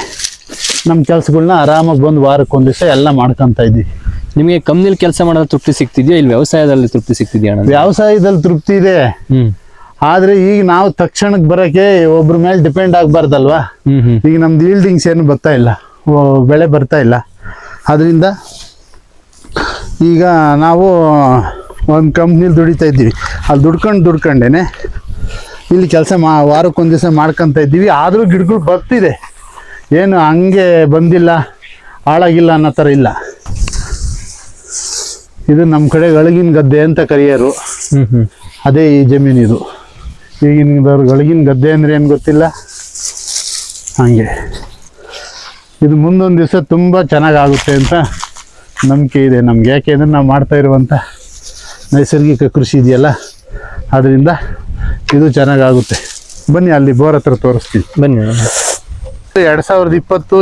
ನಮ್ಮ ಕೆಲಸಗಳನ್ನ ಆರಾಮಾಗಿ ಬಂದು ವಾರಕ್ಕೊಂದು ದಿವಸ ಎಲ್ಲ ಮಾಡ್ಕೊತಾ ಇದ್ದೀವಿ. ನಿಮಗೆ ಕಂಪ್ನಿಲಿ ಕೆಲಸ ಮಾಡೋದು ತೃಪ್ತಿ ಸಿಗ್ತಿದ್ಯಾ? ಇಲ್ಲಿ ವ್ಯವಸಾಯದಲ್ಲಿ ತೃಪ್ತಿ ಸಿಗ್ತಿದ್ಯಾ ಅಣ್ಣ? ವ್ಯವಸಾಯದಲ್ಲಿ ತೃಪ್ತಿ ಇದೆ. ಆದರೆ ಈಗ ನಾವು ತಕ್ಷಣಕ್ಕೆ ಬರೋಕ್ಕೆ ಒಬ್ರ ಮೇಲೆ ಡಿಪೆಂಡ್ ಆಗಬಾರ್ದಲ್ವಾ? ಈಗ ನಮ್ದು ಈಲ್ಡಿಂಗ್ಸ್ ಏನು ಬರ್ತಾ ಇಲ್ಲ. ಬೆಳೆ ಬರ್ತಾ ಇಲ್ಲ. ಅದರಿಂದ ಈಗ ನಾವು ಒಂದು ಕಂಪ್ನಿಲಿ ದುಡಿತಾ ಇದ್ದೀವಿ. ಅಲ್ಲಿ ದುಡ್ಕೊಂಡು ದುಡ್ಕೊಂಡೇನೆ ಇಲ್ಲಿ ಕೆಲಸ ಮಾ ವಾರಕ್ಕೊಂದು ದಿವಸ ಮಾಡ್ಕೊತ ಇದ್ದೀವಿ. ಆದರೂ ಗಿಡಗಳು ಬರ್ತಿದೆ. ಏನು ಹಂಗೆ ಬಂದಿಲ್ಲ ಹಾಳಾಗಿಲ್ಲ ಅನ್ನೋ ಥರ ಇಲ್ಲ. ಇದು ನಮ್ಮ ಕಡೆ ಅಳಗಿನ ಗದ್ದೆ ಅಂತ ಕರಿಯೋರು. ಅದೇ ಈ ಜಮೀನು ಈಗಿನದವ್ರು ಗಳಿಗಿನ ಗದ್ದೆ ಅಂದರೆ ಏನು ಗೊತ್ತಿಲ್ಲ? ಹಾಗೆ. ಇದು ಮುಂದೊಂದು ದಿವಸ ತುಂಬ ಚೆನ್ನಾಗಾಗುತ್ತೆ ಅಂತ ನಂಬಿಕೆ ಇದೆ ನಮ್ಗೆ. ಯಾಕೆಂದ್ರೆ ನಾವು ಮಾಡ್ತಾ ಇರುವಂಥ ನೈಸರ್ಗಿಕ ಕೃಷಿ ಇದೆಯಲ್ಲ? ಅದರಿಂದ ಇದು ಚೆನ್ನಾಗಾಗುತ್ತೆ. ಬನ್ನಿ ಅಲ್ಲಿ ಬೋರ್ ಹತ್ರ ತೋರಿಸ್ತೀನಿ. ಬನ್ನಿ. ಎರಡು ಸಾವಿರದ ಇಪ್ಪತ್ತು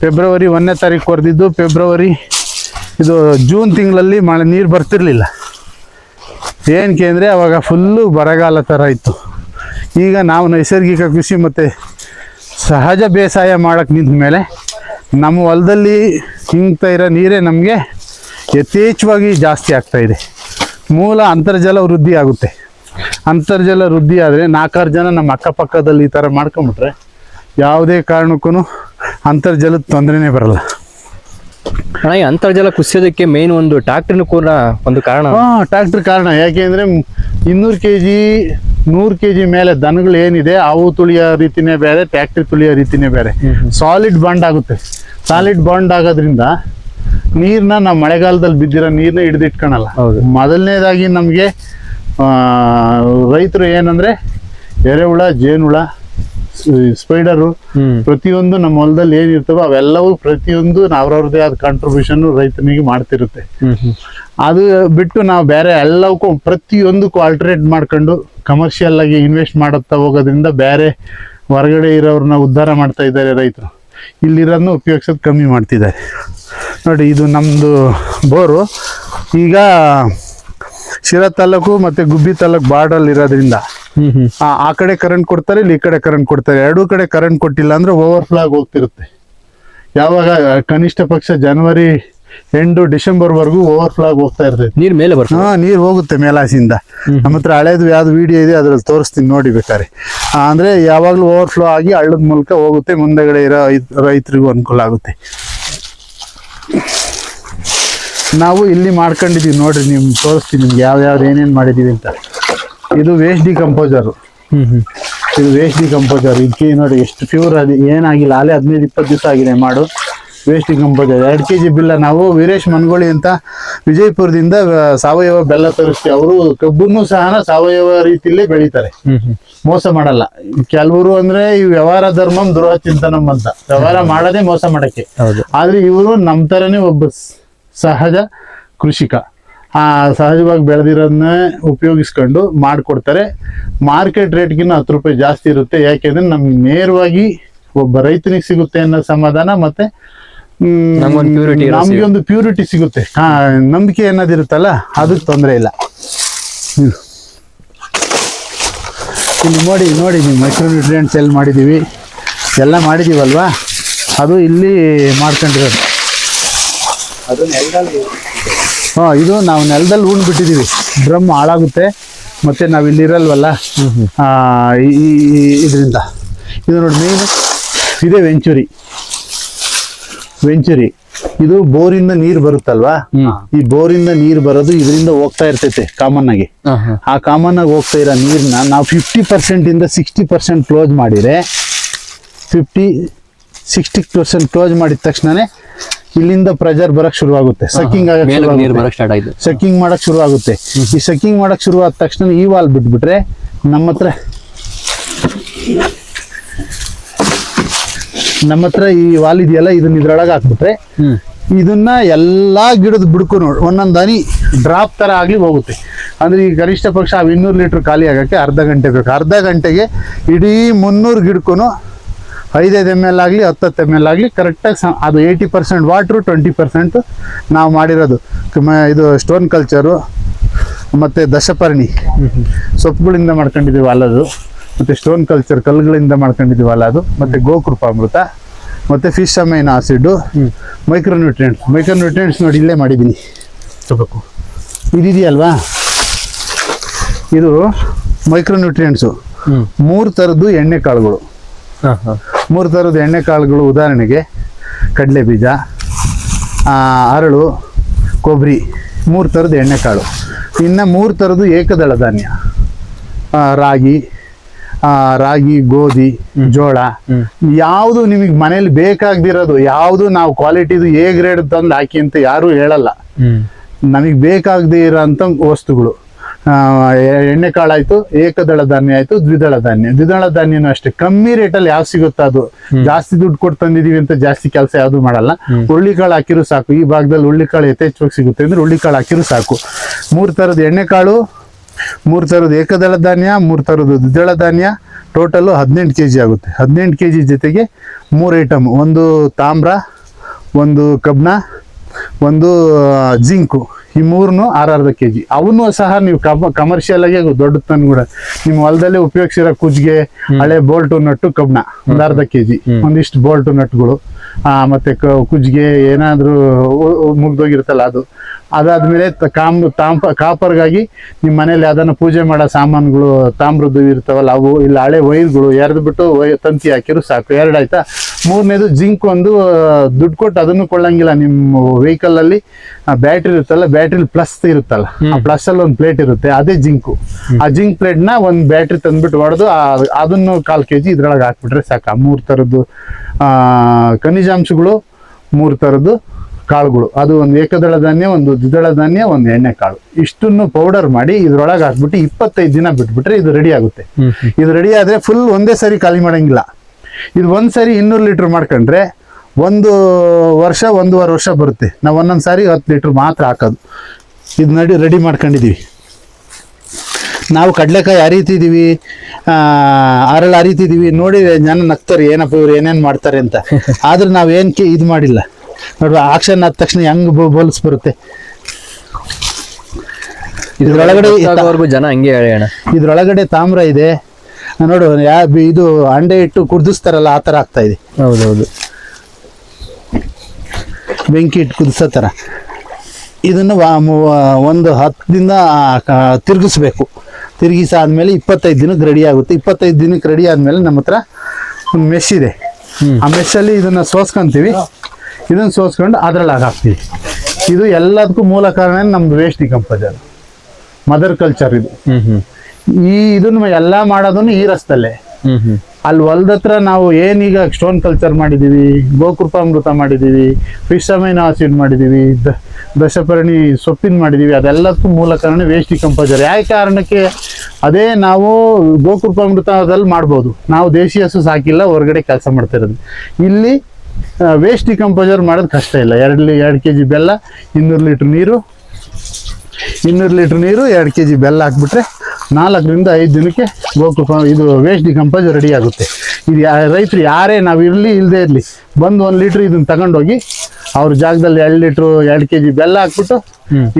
ಫೆಬ್ರವರಿ ಒಂದನೇ ತಾರೀಕು ಹೊರದಿದ್ದು ಫೆಬ್ರವರಿ ಇದು ಜೂನ್ ತಿಂಗಳಲ್ಲಿ ಮಳೆ ನೀರು ಬರ್ತಿರ್ಲಿಲ್ಲ. ಏನಕ್ಕೆ ಅಂದರೆ ಅವಾಗ ಫುಲ್ಲು ಬರಗಾಲ ಥರ ಇತ್ತು. ಈಗ ನಾವು ನೈಸರ್ಗಿಕ ಕೃಷಿ ಮತ್ತು ಸಹಜ ಬೇಸಾಯ ಮಾಡೋಕ್ಕೆ ನಿಂತ ಮೇಲೆ ನಮ್ಮ ಹೊಲದಲ್ಲಿ ಹಿಂಗ್ತಾ ಇರೋ ನೀರೇ ನಮಗೆ ಯಥೇಚ್ಛವಾಗಿ ಜಾಸ್ತಿ ಆಗ್ತಾ ಇದೆ. ಮೂಲ ಅಂತರ್ಜಲ ವೃದ್ಧಿ ಆಗುತ್ತೆ. ಅಂತರ್ಜಲ ವೃದ್ಧಿ ಆದರೆ ನಾಲ್ಕಾರು ಜನ ನಮ್ಮ ಅಕ್ಕಪಕ್ಕದಲ್ಲಿ ಈ ಥರ ಮಾಡ್ಕೊಂಬಿಟ್ರೆ ಯಾವುದೇ ಕಾರಣಕ್ಕೂ ಅಂತರ್ಜಲದ ತೊಂದರೆನೇ ಬರಲ್ಲ. ಅಣ್ಣ ಈ ಅಂತರ್ಜಲ ಕುಸಿಯೋದಕ್ಕೆ ಮೇನ್ ಒಂದು ಟ್ರಾಕ್ಟರ್ನು ಕೂಡ ಒಂದು ಕಾರಣ. ಹಾಂ ಟ್ರ್ಯಾಕ್ಟರ್ ಕಾರಣ. ಯಾಕೆಂದರೆ ಇನ್ನೂರು ಕೆ ಜಿ ನೂರು ಕೆ ಜಿ ಮೇಲೆ ದನಗಳು ಏನಿದೆ ಅವು ತುಳಿಯೋ ರೀತಿನೇ ಬೇರೆ ಟ್ಯಾಕ್ಟ್ರಿ ತುಳಿಯೋ ರೀತಿನೇ ಬೇರೆ. ಸಾಲಿಡ್ ಬಾಂಡ್ ಆಗುತ್ತೆ. ಸಾಲಿಡ್ ಬಾಂಡ್ ಆಗೋದ್ರಿಂದ ನೀರನ್ನ ನಾವು ಮಳೆಗಾಲದಲ್ಲಿ ಬಿದ್ದಿರೋ ನೀರನ್ನ ಹಿಡಿದಿಟ್ಕೊಳಲ್ಲ. ಹೌದು. ಮೊದಲನೇದಾಗಿ ನಮಗೆ ರೈತರು ಏನಂದರೆ ಎರೆಹುಳ ಜೇನುಹುಳ ಸ್ಪೈಡರು ಪ್ರತಿಯೊಂದು ನಮ್ಮ ಹೊಲದಲ್ಲಿ ಏನಿರ್ತವೋ ಅವೆಲ್ಲವೂ ಪ್ರತಿಯೊಂದು ಅವ್ರವ್ರದೇ ಆದ ಕಾಂಟ್ರಿಬ್ಯೂಷನ್ ರೈತನಿಗೆ ಮಾಡ್ತಿರುತ್ತೆ. ಅದು ಬಿಟ್ಟು ನಾವು ಬೇರೆ ಎಲ್ಲವಕ್ಕೂ ಪ್ರತಿಯೊಂದಕ್ಕೂ ಆಲ್ಟ್ರೇಟ್ ಮಾಡ್ಕೊಂಡು ಕಮರ್ಷಿಯಲ್ ಆಗಿ ಇನ್ವೆಸ್ಟ್ ಮಾಡುತ್ತಾ ಹೋಗೋದ್ರಿಂದ ಬೇರೆ ಹೊರಗಡೆ ಇರೋರನ್ನ ಉದ್ಧಾರ ಮಾಡ್ತಾ ಇದ್ದಾರೆ ರೈತರು. ಇಲ್ಲಿರೋದನ್ನು ಉಪಯೋಗಿಸೋದು ಕಮ್ಮಿ ಮಾಡ್ತಿದ್ದಾರೆ. ನೋಡಿ ಇದು ನಮ್ಮದು ಬೋರು. ಈಗ ಶಿರಾ ತಾಲೂಕು ಮತ್ತು ಗುಬ್ಬಿ ತಾಲೂಕು ಬಾರ್ಡಲ್ಲಿ ಇರೋದ್ರಿಂದ ಆ ಆ ಕಡೆ ಕರೆಂಟ್ ಕೊಡ್ತಾರೆ ಇಲ್ಲಿ ಈ ಕಡೆ ಕರೆಂಟ್ ಕೊಡ್ತಾರೆ. ಎರಡೂ ಕಡೆ ಕರೆಂಟ್ ಕೊಟ್ಟಿಲ್ಲ ಅಂದ್ರೆ ಓವರ್ ಆಗಿ ಹೋಗ್ತಿರುತ್ತೆ. ಯಾವಾಗ ಕನಿಷ್ಠ ಪಕ್ಷ ಜನವರಿ ಎಂಡು ಡಿಸೆಂಬರ್ ವರೆಗೂ ಓವರ್ಫ್ಲೋ ಆಗಿ ಹೋಗ್ತಾ ಇರ್ತೈತೆ ನೀರ್ ಮೇಲೆ ಬರ್ತದೆ. ಹಾ ನೀರು ಹೋಗುತ್ತೆ ಮೇಲಾಸಿಂದ ನಮ್ಮ ಹತ್ರ ಹಳೇದು ಯಾವ್ದು ವಿಡಿಯೋ ಇದೆ ಅದ್ರಲ್ಲಿ ತೋರಿಸ್ತೀನಿ ನೋಡಿ ಬೇಕಾರೆ ಅಂದ್ರೆ ಅಂದ್ರೆ ಓವರ್ ಫ್ಲೋ ಆಗಿ ಹಳ್ಳದ ಮೂಲಕ ಹೋಗುತ್ತೆ ಮುಂದೆಗಡೆ ಇರೋ ರೈತ್- ರೈತರಿಗೂ ಅನುಕೂಲ ಆಗುತ್ತೆ. ನಾವು ಇಲ್ಲಿ ಮಾಡ್ಕೊಂಡಿದೀವಿ ನೋಡ್ರಿ ನಿಮ್ಗೆ ತೋರಿಸ್ತೀನಿ ನಿಮ್ಗೆ ಯಾವ ಯಾವ್ದು ಏನೇನು ಮಾಡಿದೀವಿ ಅಂತ. ಇದು ವೇಸ್ಟ್ ಡಿಕಂಪೋಸರು ಹ್ಮ್ ಹ್ಮ್. ಇದು ವೇಸ್ಟ್ ಡಿಕಂಪೋಸರ್ ಇದಕ್ಕೆ ನೋಡಿ ಎಷ್ಟು ಪ್ಯೂರ್ ಅದು ಏನಾಗಿಲ್ಲ. ಅಲ್ಲೇ ಹದಿನೈದು ಇಪ್ಪತ್ತು ದಿವಸ ಆಗಿದೆ ಮಾಡು. ವೇಸ್ಟ್ ಕಂಪೋಸರ್ ಎರಡು ಕೆ ಜಿ ಬಿಲ್ಲ ನಾವು ವೀರೇಶ್ ಮನ್ಗೋಳಿ ಅಂತ ವಿಜಯಪುರದಿಂದ ಸಾವಯವ ಬೆಲ್ಲ ತರಿಸ್ತೀವಿ ಅವರು ಕಬ್ಬನ್ನು ಸಹ ಸಾವಯವ ರೀತಿಯಲ್ಲೇ ಬೆಳೀತಾರೆ. ಹ್ಮ್ ಹ್ಮ್. ಮೋಸ ಮಾಡಲ್ಲ. ಕೆಲವರು ಅಂದ್ರೆ ಈ ವ್ಯವಹಾರ ಧರ್ಮಂ ದುರಹ ಚಿಂತನಂ ಅಂತ. ವ್ಯವಹಾರ ಮಾಡದೆ ಮೋಸ ಮಾಡಕ್ಕೆ. ಹೌದು. ಆದ್ರೆ ಇವರು ನಮ್ಮ ತರನೇ ಒಬ್ಬ ಸಹಜ ಕೃಷಿಕ. ಆ ಸಹಜವಾಗಿ ಬೆಳೆದಿರೋದನ್ನ ಉಪಯೋಗಿಸ್ಕೊಂಡು ಮಾಡಿಕೊಡ್ತಾರೆ. ಮಾರ್ಕೆಟ್ ರೇಟ್ಗಿನ್ನ ಹತ್ತು ರೂಪಾಯಿ ಜಾಸ್ತಿ ಇರುತ್ತೆ. ಯಾಕೆಂದ್ರೆ ನಮ್ಗೆ ನೇರವಾಗಿ ಒಬ್ಬ ರೈತನಿಗೆ ಸಿಗುತ್ತೆ ಅನ್ನೋ ಸಮಾಧಾನ ಮತ್ತೆ ನಮ್ಗೆ ಒಂದು ಪ್ಯೂರಿಟಿ ಸಿಗುತ್ತೆ. ಹಾ ನಂಬಿಕೆ ಅನ್ನೋದಿರುತ್ತಲ್ಲ ಅದಕ್ಕೆ ತೊಂದರೆ ಇಲ್ಲ. ಹ್ಮ್. ಇಲ್ಲಿ ನೋಡಿ ನೋಡಿ ನೀವು ಮೈಕ್ರೋನ್ಯೂಟ್ರಿಯೆಂಟ್ಸ್ ಎಲ್ಲಿ ಮಾಡಿದ್ದೀವಿ. ಎಲ್ಲ ಮಾಡಿದ್ದೀವಲ್ವಾ? ಅದು ಇಲ್ಲಿ ಮಾಡ್ಕೊಂಡಿರೋದು. ಹಾಂ ಇದು ನಾವು ನೆಲದಲ್ಲಿ ಉಂಡ್ ಬಿಟ್ಟಿದೀವಿ ಡ್ರಮ್ ಹಾಳಾಗುತ್ತೆ. ಮತ್ತೆ ನಾವು ಇಲ್ಲಿ ಇರಲ್ವಲ್ಲ? ಆ, ಈ ಇದರಿಂದ. ಇದು ನೋಡಿ ಮೇನ್ ಇದೇ ವೆಂಚುರಿ. ವೆಂಚುರಿ. ಇದು ಬೋರಿಂದ ನೀರು ಬರುತ್ತಲ್ವಾ? ಈ ಬೋರಿಂದ ನೀರು ಬರೋದು ಇದರಿಂದ ಹೋಗ್ತಾ ಇರ್ತೈತೆ ಕಾಮನ್ ಆಗಿ. ಆ ಕಾಮನ್ ಆಗಿ ಹೋಗ್ತಾ ಇರೋ ನೀರ್ನ ನಾವು ಫಿಫ್ಟಿ ಪರ್ಸೆಂಟ್ ಇಂದ ಸಿಕ್ಸ್ಟಿ ಪರ್ಸೆಂಟ್ ಕ್ಲೋಸ್ ಮಾಡಿದ್ರೆ ಫಿಫ್ಟಿ ಸಿಕ್ಸ್ಟಿ ಪರ್ಸೆಂಟ್ ಕ್ಲೋಸ್ ಮಾಡಿದ ತಕ್ಷಣನೇ ಇಲ್ಲಿಂದ ಪ್ರೆಜರ್ ಬರಕ್ ಶುರುವಾಗುತ್ತೆ. ಸಕ್ಕಿಂಗ್ ಆಗಕ್ಕೆ ಶುರುವಾಗುತ್ತೆ. ಸಕ್ಕಿಂಗ್ ಮಾಡಕ್ ಶುರು ಆಗುತ್ತೆ ಈ ಸಕ್ಕಿಂಗ್ ಮಾಡಕ್ ಶುರು ಆದ ತಕ್ಷಣ ಈ ವಾಲ್ ಬಿಟ್ಬಿಟ್ರೆ ನಮ್ಮ ಹತ್ರ ನಮ್ಮ ಹತ್ರ ಈ ವಾಲ್ ಇದೆಯಲ್ಲ ಇದನ್ನ ಇದ್ರೊಳಗೆ ಹಾಕ್ಬಿಟ್ರೆ ಇದನ್ನ ಎಲ್ಲಾ ಗಿಡದ ಬಿಡ್ಕು ನೋಡಿ ಒಂದೊಂದು ಹನಿ ಡ್ರಾಪ್ ತರ ಆಗ್ಲಿ ಹೋಗುತ್ತೆ. ಅಂದ್ರೆ ಈ ಗರಿಷ್ಠ ಪಕ್ಷ ಅವು ಇನ್ನೂರು ಲೀಟರ್ ಖಾಲಿ ಆಗಕ್ಕೆ ಅರ್ಧ ಗಂಟೆ ಬೇಕು ಅರ್ಧ ಗಂಟೆಗೆ ಇಡೀ ಮುನ್ನೂರು ಗಿಡಕ್ಕೂ ಐದೈದು ಎಂ ಎಲ್ ಆಗಲಿ ಹತ್ತತ್ತು ಎಂ ಎಲ್ ಆಗಲಿ ಕರೆಕ್ಟಾಗಿ ಅದು eighty percent water twenty percent ನಾವು ಮಾಡಿರೋದು. ಇದು ಸ್ಟೋನ್ ಕಲ್ಚರು ಮತ್ತು ದಶಪರ್ಣಿ. ಸೊಪ್ಪುಗಳಿಂದ ಮಾಡ್ಕೊಂಡಿದ್ದೀವಿ ಅಲ್ಲದು ಮತ್ತು ಸ್ಟೋನ್ ಕಲ್ಚರ್ ಕಲ್ಲುಗಳಿಂದ ಮಾಡ್ಕೊಂಡಿದ್ದೀವಿ ಅಲ್ಲ ಅದು. ಮತ್ತು ಗೋಕೃಪಾಮೃತ ಮತ್ತು fish amine nutrients micronutrients micronutrients ನೋಡಿ ಇಲ್ಲೇ ಮಾಡಿದ್ದೀನಿ. ತಗೋಬೇಕು. ಇದಿದೆಯಲ್ವಾ? ಇದು ಮೈಕ್ರೋನ್ಯೂಟ್ರಿಯೆಂಟ್ಸು ಮೂರು ಥರದ್ದು ಎಣ್ಣೆ ಕಾಳುಗಳು. ಮೂರು ಥರದ ಎಣ್ಣೆ ಕಾಳುಗಳು. ಉದಾಹರಣೆಗೆ ಕಡಲೆ ಬೀಜ ಅರಳು ಕೊಬ್ಬರಿ ಮೂರು ಥರದ ಎಣ್ಣೆ ಕಾಳು. ಇನ್ನು ಮೂರು ಥರದ್ದು ಏಕದಳ ಧಾನ್ಯ. ರಾಗಿ ರಾಗಿ ಗೋಧಿ ಜೋಳ. ಯಾವುದು ನಿಮಗೆ ಮನೇಲಿ ಬೇಕಾಗದಿರೋದು ಯಾವುದು ನಾವು ಕ್ವಾಲಿಟಿದು ಎ ಗ್ರೇಡ್ ತಂದು ಹಾಕಿ ಅಂತ ಯಾರೂ ಹೇಳಲ್ಲ. ನಮಗೆ ಬೇಕಾಗದೇ ಇರೋಂಥ ವಸ್ತುಗಳು. ಎಣ್ಣೆ ಕಾಳಾಯ್ತು ಏಕದಳ ಧಾನ್ಯ ಆಯ್ತು ದ್ವಿದಳ ಧಾನ್ಯ. ದ್ವಿದಳ ಧಾನ್ಯನೂ ಅಷ್ಟೇ. ಕಮ್ಮಿ ರೇಟಲ್ಲಿ ಯಾವ ಸಿಗುತ್ತೋ ಅದು? ಜಾಸ್ತಿ ದುಡ್ಡು ಕೊಟ್ಟು ತಂದಿದೀವಿ ಅಂತ ಜಾಸ್ತಿ ಕೆಲಸ ಯಾವ್ದು ಮಾಡಲ್ಲ. ಹುಳ್ಳಿಕಾಳು ಹಾಕಿರೋ ಸಾಕು. ಈ ಭಾಗದಲ್ಲಿ ಹುಳ್ಳಿಕಾಳು ಯಥೇಚ್ಛವಾಗಿ ಸಿಗುತ್ತೆ ಅಂದ್ರೆ ಹುಳ್ಳಿಕಾಳು ಹಾಕಿರೋ ಸಾಕು. ಮೂರು ತರದ ಎಣ್ಣೆಕಾಳು ಮೂರು ಥರದ ಏಕದಳ ಧಾನ್ಯ ಮೂರು ತರದ ದ್ವಿದಳ ಧಾನ್ಯ. ಟೋಟಲು ಹದಿನೆಂಟು ಕೆ ಜಿ ಆಗುತ್ತೆ. ಹದಿನೆಂಟು ಕೆ ಜಿ ಜೊತೆಗೆ ಮೂರು ಐಟಮ್ ಒಂದು ತಾಮ್ರ ಒಂದು ಕಬ್ಣ ಒಂದು ಜಿಂಕು. ಈ ಮೂರನ್ನು ಆರಾರ್ಧ ಕೆ ಜಿ ಅವನ್ನೂ ಸಹ ನೀವು ಕಮ ಕಮರ್ಷಿಯಲ್ ಆಗಿ ದೊಡ್ಡ ತಂದ್ಬಿಡ ನಿಮ್ಮ ಹೊಲದಲ್ಲಿ ಉಪಯೋಗಿಸಿರೋ ಕುಜ್ಗೆ ಹಳೆ ಬೋಲ್ಟು ನಟ್ಟು ಕಬ್ಣ ಒಂದು ಅರ್ಧ ಕೆ ಜಿ ಒಂದಿಷ್ಟು ಬೋಲ್ಟು ನಟ್ಗಳು. ಆ, ಮತ್ತೆ ಕುಜ್ಗೆ ಏನಾದರೂ ಮುಗ್ದೋಗಿರುತ್ತಲ್ಲ ಅದು. ಅದಾದ್ಮೇಲೆ ಕಾಮ್ ತಾಂಪ ಕಾಪರ್ಗಾಗಿ ನಿಮ್ಮ ಮನೇಲಿ ಅದನ್ನು ಪೂಜೆ ಮಾಡೋ ಸಾಮಾನುಗಳು ತಾಮ್ರದ್ದು ಇರ್ತಾವಲ್ಲ ಅವು ಇಲ್ಲ ಹಳೆ ವೈರ್ಗಳು ಎರಡು ಬಿಟ್ಟು ವೈ ತಂತಿ ಹಾಕಿರು ಸಾಕು. ಎರಡು ಆಯ್ತಾ? ಮೂರನೇದು ಜಿಂಕ್ ಒಂದು ದುಡ್ಡು ಕೊಟ್ಟು ಅದನ್ನು ಕೊಳ್ಳಂಗಿಲ್ಲ. ನಿಮ್ಮ ವೆಹಿಕಲ್ ಅಲ್ಲಿ ಬ್ಯಾಟ್ರಿ ಇರುತ್ತಲ್ಲ ಬ್ಯಾಟ್ರಿ ಪ್ಲಸ್ ಇರುತ್ತಲ್ಲ. ಆ ಪ್ಲಸ್ ಅಲ್ಲಿ ಒಂದು ಪ್ಲೇಟ್ ಇರುತ್ತೆ ಅದೇ ಜಿಂಕು. ಆ ಜಿಂಕ್ ಪ್ಲೇಟ್ನ ನ ಒಂದು ಬ್ಯಾಟ್ರಿ ತಂದ್ಬಿಟ್ಟು ಹೊಡೆದು ಅದನ್ನು ಕಾಲು ಕೆ ಜಿ ಇದ್ರೊಳಗೆ ಹಾಕ್ಬಿಟ್ರೆ ಸಾಕು. ಆ ಮೂರು ಥರದ್ದು ಆ, ಖನಿಜಾಂಶಗಳು ಮೂರು ಥರದ್ದು ಕಾಳುಗಳು. ಅದು ಒಂದು ಏಕದಳ ಧಾನ್ಯ ಒಂದು ದ್ವಿದಳ ಧಾನ್ಯ ಒಂದು ಎಣ್ಣೆ ಕಾಳು. ಇಷ್ಟನ್ನು ಪೌಡರ್ ಮಾಡಿ ಇದ್ರೊಳಗೆ ಹಾಕ್ಬಿಟ್ಟು ಇಪ್ಪತ್ತೈದು ದಿನ ಬಿಟ್ಬಿಟ್ರೆ ಇದು ರೆಡಿ ಆಗುತ್ತೆ. ಇದು ರೆಡಿ ಆದ್ರೆ ಫುಲ್ ಒಂದೇ ಸರಿ ಖಾಲಿ ಮಾಡಂಗಿಲ್ಲ. ಇದು ಒಂದು ಸರಿ ಇನ್ನೂರು ಲೀಟ್ರ್ ಮಾಡ್ಕೊಂಡ್ರೆ ಒಂದು ವರ್ಷ ಒಂದೂವರೆ ವರ್ಷ ಬರುತ್ತೆ. ನಾವು ಒಂದೊಂದು ಸಾರಿ ಹತ್ತು ಲೀಟ್ರ್ ಮಾತ್ರ ಹಾಕೋದು. ಇದು ನಡಿ ರೆಡಿ ಮಾಡ್ಕೊಂಡಿದ್ದೀವಿ ನಾವು ಕಡಲೆಕಾಯಿ ಅರಿತಿದ್ದೀವಿ ಅರಳು ಅರಿತಿದ್ದೀವಿ ನೋಡಿ ಜನ ನಗ್ತಾರೆ ಏನಪ್ಪ ಇವ್ರು ಏನೇನು ಮಾಡ್ತಾರೆ ಅಂತ. ಆದ್ರೆ ನಾವು ಏನಕ್ಕೆ ಇದು ಮಾಡಿಲ್ಲ. ನೋಡ್ರಿ ಆಕ್ಷನ್ ಆದ ತಕ್ಷಣ ಹೆಂಗ್ ಬೋಲ್ಸ್ ಬರುತ್ತೆ. ಇದ್ರೊಳಗಡೆ ಜನ ಹಂಗೆ ಹೇಳೋಣ ಇದ್ರೊಳಗಡೆ ತಾಮ್ರ ಇದೆ. ನೋಡು ಯಾ ಇದು ಅಂಡೆ ಇಟ್ಟು ಕುದಿಸ್ತಾರಲ್ಲ ಆ ಥರ ಆಗ್ತಾ ಇದೆ. ಹೌದೌದು. ಬೆಂಕಿ ಇಟ್ಟು ಕುದಿಸೋ ಥರ ಇದನ್ನು ಒಂದು ಹತ್ತದಿಂದ ತಿರುಗಿಸ್ಬೇಕು. ತಿರುಗಿಸಾದ್ಮೇಲೆ ಇಪ್ಪತ್ತೈದು ದಿನಕ್ಕೆ ರೆಡಿ ಆಗುತ್ತೆ. ಇಪ್ಪತ್ತೈದು ದಿನಕ್ಕೆ ರೆಡಿ ಆದಮೇಲೆ ನಮ್ಮ ಹತ್ರ ಒಂದು ಮೆಶ್ ಇದೆ ಆ ಮೆಸ್ಸಲ್ಲಿ ಇದನ್ನು ಸೋಸ್ಕೊಂತೀವಿ. ಇದನ್ನು ಸೋಸ್ಕೊಂಡು ಅದ್ರಲ್ಲಿ ಹಾಕ್ತೀವಿ. ಇದು ಎಲ್ಲದಕ್ಕೂ ಮೂಲ ಕಾರಣ ನಮ್ದು ವೇಷ್ಟಿ ಕಂಪಜರ್ ಮದರ್ ಕಲ್ಚರ್ ಇದು. ಈ ಇದನ್ನು ಎಲ್ಲ ಮಾಡೋದನ್ನು ಈ ರಸ್ತಲ್ಲೇ ಅಲ್ಲಿ ಹೊಲ್ದತ್ರ ನಾವು ಏನೀಗ ಸ್ಟೋನ್ ಕಲ್ಚರ್ ಮಾಡಿದೀವಿ ಗೋಕೃಪಾಮೃತ ಮಾಡಿದೀವಿ ಫಿಶ್ ಅಮೈನೋ ಆಸಿಡ್ ಮಾಡಿದೀವಿ ದ- ದಶಪರ್ಣಿ ಸೊಪ್ಪಿನ ಮಾಡಿದೀವಿ ಅದೆಲ್ಲದಕ್ಕೂ ಮೂಲ ಕಾರಣ ವೇಸ್ಟ್ ಕಂಪಜರ್ ಯಾವ ಕಾರಣಕ್ಕೆ? ಅದೇ ನಾವು ಗೋಕೃಪಾಮೃತದಲ್ಲಿ ಮಾಡ್ಬೋದು. ನಾವು ದೇಶಿ ಹಸು ಸಾಕಿಲ್ಲ ಹೊರಗಡೆ ಕೆಲಸ ಮಾಡ್ತಿರೋದು. ಇಲ್ಲಿ ವೇಸ್ಟ್ ಡಿಕಂಪೋಸರ್ ಮಾಡೋದು ಕಷ್ಟ ಇಲ್ಲ. ಎರಡು ಲಿ ಎರಡು ಕೆ ಜಿ ಬೆಲ್ಲ ಇನ್ನೂರು ಲೀಟ್ರ್ ನೀರು ಇನ್ನೂರು ಲೀಟ್ರ್ ನೀರು ಎರಡು ಕೆ ಜಿ ಬೆಲ್ಲ ಹಾಕ್ಬಿಟ್ರೆ ನಾಲ್ಕರಿಂದ ಐದು ದಿನಕ್ಕೆ ಗೋಕು ಇದು ವೇಸ್ಟ್ ಡಿಕಂಪೋಸ್ ರೆಡಿ ಆಗುತ್ತೆ. ಇದು ಯಾ ರೈತರು ಯಾರೇ ನಾವು ಇರಲಿ ಇಲ್ಲದೆ ಇರಲಿ ಬಂದು ಒಂದು ಲೀಟ್ರ್ ಇದನ್ನು ತಗೊಂಡೋಗಿ ಅವ್ರ ಜಾಗದಲ್ಲಿ ಎರಡು ಲೀಟ್ರು ಎರಡು ಕೆ ಜಿ ಬೆಲ್ಲ ಹಾಕ್ಬಿಟ್ಟು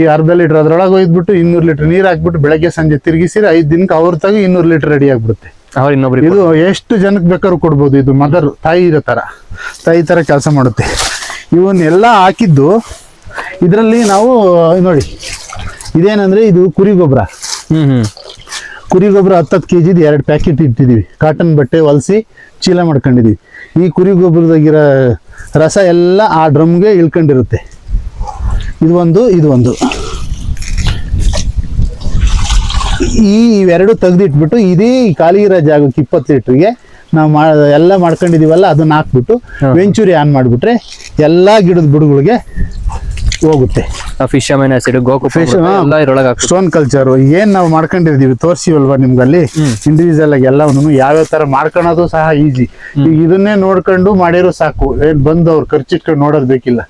ಈ ಅರ್ಧ ಲೀಟ್ರ್ ಅದರೊಳಗೆ ಒಯ್ದ್ಬಿಟ್ಟು ಇನ್ನೂರು ಲೀಟ್ರ್ ನೀರು ಹಾಕ್ಬಿಟ್ಟು ಬೆಳಗ್ಗೆ ಸಂಜೆ ತಿರುಗಿಸಿದ್ರೆ ಐದು ದಿನಕ್ಕೆ ಅವ್ರ ತಗ ಇನ್ನೂರು ಲೀಟ್ರ್ ರೆಡಿ ಆಗ್ಬಿಡುತ್ತೆ. ಅವ್ರ ಇನ್ನೊಬ್ರಿಗೆ ಇದು ಎಷ್ಟು ಜನಕ್ಕೆ ಬೇಕಾದ್ರೂ ಕೊಡ್ಬೋದು. ಇದು ಮದರ್ ತಾಯಿ ಇರೋ ಥರ ತಾಯಿ ಥರ ಕೆಲಸ ಮಾಡುತ್ತೆ. ಇವನ್ನೆಲ್ಲ ಹಾಕಿದ್ದು ಇದರಲ್ಲಿ ನಾವು ನೋಡಿ ಇದೇನಂದ್ರೆ ಇದು ಕುರಿ ಗೊಬ್ಬರ. ಹ್ಮ್ ಹ್ಮ್. ಕುರಿ ಗೊಬ್ಬರ ಹತ್ತತ್ತು ಕೆ ಜಿದು ಎರಡು ಪ್ಯಾಕೆಟ್ ಇಟ್ಟಿದ್ದೀವಿ. ಕಾಟನ್ ಬಟ್ಟೆ ಹೊಲಿಸಿ ಚೀಲ ಮಾಡ್ಕೊಂಡಿದ್ದೀವಿ. ಈ ಕುರಿ ಗೊಬ್ಬರದಾಗಿರೋ ರಸ ಎಲ್ಲ ಆ ಡ್ರಮ್ಗೆ ಇಳ್ಕೊಂಡಿರುತ್ತೆ. ಇದು ಒಂದು ಇದು ಒಂದು. ಈ ಇವೆರಡು ತೆಗ್ದಿಟ್ಬಿಟ್ಟು ಇದೇ ಖಾಲಿ ಇರೋ ಜಾಗಕ್ಕೆ ಇಪ್ಪತ್ತು ಲೀಟ್ರಿಗೆ ನಾವು ಮಾ ಎಲ್ಲ ಮಾಡ್ಕೊಂಡಿದೀವಲ್ಲ ಅದನ್ನ ಹಾಕ್ಬಿಟ್ಟು ವೆಂಚೂರಿ ಆನ್ ಮಾಡಿಬಿಟ್ರೆ ಎಲ್ಲ ಗಿಡದ ಬುಡಗಳಿಗೆ ಹೋಗುತ್ತೆ. ಆ ಅಮೈನ್ ಆಸಿಡ್ ಗೋಕು ಫಿಶ್. ಎಲ್ಲ ಇದ್ರೊಳಗೆ ಸ್ಟೋನ್ ಕಲ್ಚರ್ ಏನ್ ನಾವು ಮಾಡ್ಕೊಂಡಿರ್ತೀವಿ ತೋರಿಸಿವಲ್ವಾ ನಿಮ್ಗಲ್ಲಿ? ಇಂಡಿವಿಜುವಲ್ ಆಗಿ ಎಲ್ಲವನ್ನು ಯಾವ್ಯಾವ ತರ ಮಾಡ್ಕೊಳೋದು ಸಹ ಈಜಿ ಈಗ ಇದನ್ನೇ ನೋಡ್ಕೊಂಡು ಮಾಡಿರೋ ಸಾಕು. ಏನ್ ಬಂದು ಅವ್ರು ಖರ್ಚಿಟ್ಕೊಂಡು ನೋಡೋದ್ ಬೇಕಿಲ್ಲ.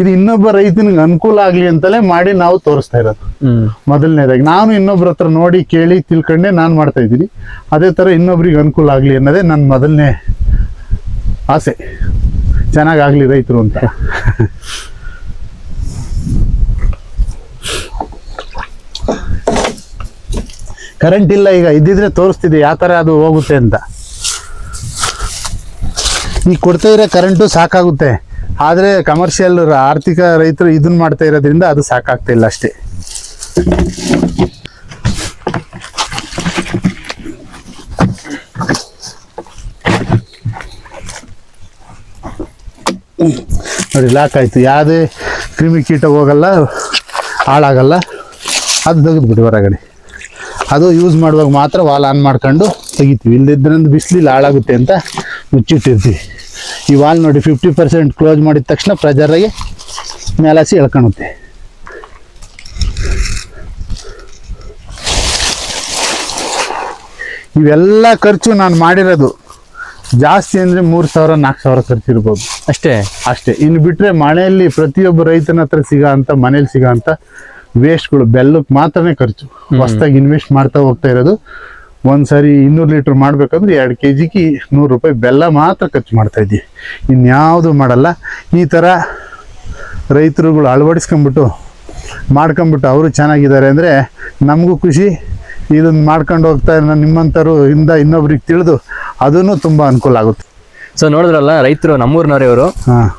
ಇದು ಇನ್ನೊಬ್ಬ ರೈತನಿಗೆ ಅನುಕೂಲ ಆಗ್ಲಿ ಅಂತಲೇ ಮಾಡಿ ನಾವು ತೋರಿಸ್ತಾ ಇರೋದು. ಮೊದಲನೇದಾಗಿ ನಾನು ಇನ್ನೊಬ್ರ ಹತ್ರ ನೋಡಿ ಕೇಳಿ ತಿಳ್ಕೊಂಡೆ ನಾನು ಮಾಡ್ತಾ ಇದ್ದೀನಿ. ಅದೇ ತರ ಇನ್ನೊಬ್ರಿಗೆ ಅನುಕೂಲ ಆಗ್ಲಿ ಅನ್ನೋದೇ ನನ್ನ ಮೊದಲನೇ ಆಸೆ. ಚೆನ್ನಾಗಾಗ್ಲಿ ರೈತರು ಅಂತ. ಕರೆಂಟ್ ಇಲ್ಲ ಈಗ, ಇದ್ದಿದ್ರೆ ತೋರಿಸ್ತಿದೆ ಯಾವ ಥರ ಅದು ಹೋಗುತ್ತೆ ಅಂತ. ಈಗ ಕೊಡ್ತಾ ಇರೋ ಕರೆಂಟು ಸಾಕಾಗುತ್ತೆ. ಆದರೆ ಕಮರ್ಷಿಯಲ್ ಆರ್ಥಿಕ ರೈತರು ಇದನ್ನ ಮಾಡ್ತಾ ಇರೋದ್ರಿಂದ ಅದು ಸಾಕಾಗ್ತಿಲ್ಲ ಅಷ್ಟೇ. ನೋಡಿ ಲಾಕ್ ಆಯ್ತು. ಯಾವುದೇ ಕ್ರಿಮಿಕೀಟ ಹೋಗಲ್ಲ, ಹಾಳಾಗಲ್ಲ. ಅದು ತೆಗೆದ್ಬಿಡಿ ಹೊರಗಡೆ. ಅದು ಯೂಸ್ ಮಾಡುವಾಗ ಮಾತ್ರ ವಾಲ್ ಆನ್ ಮಾಡ್ಕೊಂಡು ತೆಗಿತೀವಿ. ಇಲ್ಲದಿದ್ರಿಂದ ಬಿಸಿಲಿಲ್ಲ ಹಾಳಾಗುತ್ತೆ ಅಂತ ಮುಚ್ಚಿಟ್ಟಿರ್ತೀವಿ. ಈ ವಾಲ್ ನೋಡಿ ಫಿಫ್ಟಿ ಪರ್ಸೆಂಟ್ ಕ್ಲೋಸ್ ಮಾಡಿದ ತಕ್ಷಣ ಪ್ರೆಜರಾಗಿ ಮೇಲಾಸಿ ಎಳ್ಕೊಳುತ್ತೆ ಇವೆಲ್ಲ ಖರ್ಚು ನಾನು ಮಾಡಿರೋದು. ಜಾಸ್ತಿ ಅಂದರೆ ಮೂರು ಸಾವಿರ ನಾಲ್ಕು ಸಾವಿರ ಖರ್ಚು ಇರ್ಬೋದು ಅಷ್ಟೇ? ಅಷ್ಟೇ. ಇನ್ನು ಬಿಟ್ಟರೆ ಮನೆಯಲ್ಲಿ ಪ್ರತಿಯೊಬ್ಬ ರೈತನ ಹತ್ರ ಸಿಗೋ ಅಂಥ ಮನೇಲಿ ಸಿಗೋ ಅಂತ ವೇಸ್ಟ್ಗಳು ಬೆಲ್ಲಕ್ಕೆ ಮಾತ್ರನೇ ಖರ್ಚು. ಹೊಸ್ದಾಗಿ ಇನ್ವೆಸ್ಟ್ ಮಾಡ್ತಾ ಹೋಗ್ತಾ ಇರೋದು. ಒಂದ್ಸರಿ ಇನ್ನೂರು ಲೀಟ್ರ್ ಮಾಡ್ಬೇಕಂದ್ರೆ ಎರಡು ಕೆ ಜಿಗೆ ನೂರು ರೂಪಾಯಿ ಬೆಲ್ಲ ಮಾತ್ರ ಖರ್ಚು ಮಾಡ್ತಾ ಇದ್ದೀವಿ. ಇನ್ಯಾವುದು ಮಾಡಲ್ಲ. ಈ ಥರ ರೈತರುಗಳು ಅಳವಡಿಸ್ಕೊಂಬಿಟ್ಟು ಮಾಡ್ಕೊಂಬಿಟ್ಟು ಅವರು ಚೆನ್ನಾಗಿದ್ದಾರೆ ಅಂದರೆ ನಮಗೂ ಖುಷಿ. ಇದನ್ನ ಮಾಡ್ಕೊಂಡು ಹೋಗ್ತಾ ಇರೋ ನಿಮ್ಮಂಥವ್ರು ಇಂದ ಇನ್ನೊಬ್ರಿಗೆ ತಿಳಿದು ಅದನ್ನು ತುಂಬ ಅನುಕೂಲ ಆಗುತ್ತೆ. ಸೊ ನೋಡಿದ್ರಲ್ಲ ರೈತರು ನಮ್ಮೂರ್ನವ್ರೆ ಇವರು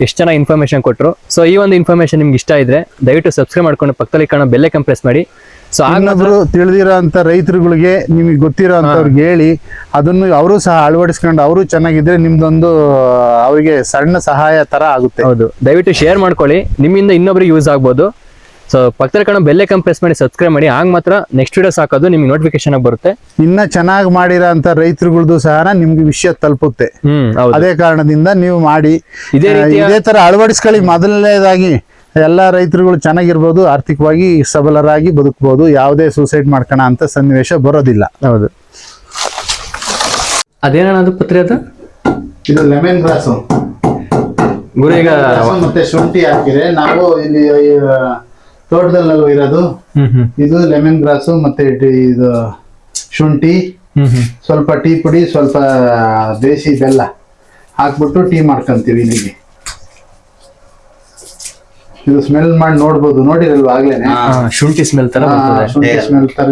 ಎಷ್ಟು ಚೆನ್ನಾಗಿ ಇನ್ಫಾರ್ಮೇಶನ್ ಕೊಟ್ಟರು ಸೊ ಈ ಒಂದು ಇನ್ಫಾರ್ಮೇಶನ್ ನಿಮ್ಗೆ ಇಷ್ಟ ಇದ್ರೆ ದಯವಿಟ್ಟು ಸಬ್ಸ್ಕ್ರೈಬ್ ಮಾಡ್ಕೊಂಡು ಪಕ್ಕದಲ್ಲಿ ಕಾಣೋ ಬೆಲ್ಲೆ ಕಂಪ್ರೆಸ್ ಮಾಡಿ. ಸೊ ಆಗ ಇನ್ನೊಬ್ರು ತಿಳಿದಿರೋ ಅಂತ ರೈತರುಗಳಿಗೆ ನಿಮಗೆ ಗೊತ್ತಿರೋ ಅಂತವ್ರಿಗೆ ಹೇಳಿ ಅದನ್ನು ಅವರು ಸಹ ಅಳವಡಿಸ್ಕೊಂಡು ಅವರು ಚೆನ್ನಾಗಿದ್ರೆ ನಿಮ್ದೊಂದು ಅವರಿಗೆ ಸಣ್ಣ ಸಹಾಯ ತರ ಆಗುತ್ತೆ. ಹೌದು. ದಯವಿಟ್ಟು ಶೇರ್ ಮಾಡ್ಕೊಳ್ಳಿ. ನಿಮ್ಮಿಂದ ಇನ್ನೊಬ್ರಿಗೆ ಯೂಸ್ ಆಗ್ಬೋದು. ಸೊ ಪಕ್ಕದಲ್ಲಿ ಕಾಣೋ ಬೆಲ್ಲೆ ಕಂಪ್ರೆಸ್ ಮಾಡಿ ಸಬ್ಸ್ಕ್ರೈಬ್ ಮಾಡಿ. ಆಗ ಮಾತ್ರ ನೆಕ್ಸ್ಟ್ ವಿಡಿಯೋ ಸಾಕೋದು ನಿಮ್ಗೆ ನೋಟಿಫಿಕೇಶನ್ ಆಗಿ ಬರುತ್ತೆ. ಇನ್ನ ಚೆನ್ನಾಗಿ ಮಾಡಿರೋ ಅಂತ ರೈತರುಗಳದ್ದು ಸಹ ನಿಮ್ಗೆ ವಿಷಯ ತಲುಪುತ್ತೆ. ಹ್ಮ್ ಹೌದು. ಅದೇ ಕಾರಣದಿಂದ ನೀವು ಮಾಡಿ. ಇದೇ ರೀತಿಯ- ಇದೇ ತರ ಅಳವಡಿಸ್ಕೊಳ್ಳಿ. ಮೊದಲನೇದಾಗಿ ಎಲ್ಲಾ ರೈತರುಗಳು ಚೆನ್ನಾಗಿರ್ಬೋದು ಆರ್ಥಿಕವಾಗಿ ಸಬಲರಾಗಿ ಬದುಕಬಹುದು ಯಾವುದೇ ಸೂಸೈಡ್ ಮಾಡ್ಕೋಣ ಅಂತ ಸನ್ನಿವೇಶ ಬರೋದಿಲ್ಲ. ಹೌದು. ಅದೇನ ಪತ್ರಿ ಅದು? ಇದು ಲೆಮನ್ ಗ್ರಾಸು ಗುರು ಈಗ ಮತ್ತೆ ಶುಂಠಿ ಹಾಕಿದ್ರೆ ನಾವು ಇಲ್ಲಿ ಆ, ತೋಟದಲ್ಲಿ ಇರೋದು. ಹ್ಮ್ ಹ್ಮ್. ಇದು ಲೆಮನ್ ಗ್ರಾಸ್ ಮತ್ತೆ ಇದು- ಇದು ಶುಂಠಿ ಹ್ಮ್ ಹ್ಮ್. ಸ್ವಲ್ಪ ಟೀ ಪುಡಿ ಸ್ವಲ್ಪ ದೇಸಿ ಬೆಲ್ಲ ಹಾಕ್ಬಿಟ್ಟು ಟೀ ಮಾಡ್ಕೊಂತೀವಿ ಇಲ್ಲಿಗೆ. ಇದು ಸ್ಮೆಲ್ ಮಾಡಿ ನೋಡ್ಬೋದು. ನೋಡಿರಲ್ವಾ ಆಗ್ಲೇನೆ? ಶುಂಠಿ ಸ್ಮೆಲ್ ತರ ಬರ್ತದೆ. ಶುಂಠಿ ಸ್ಮೆಲ್ ತರ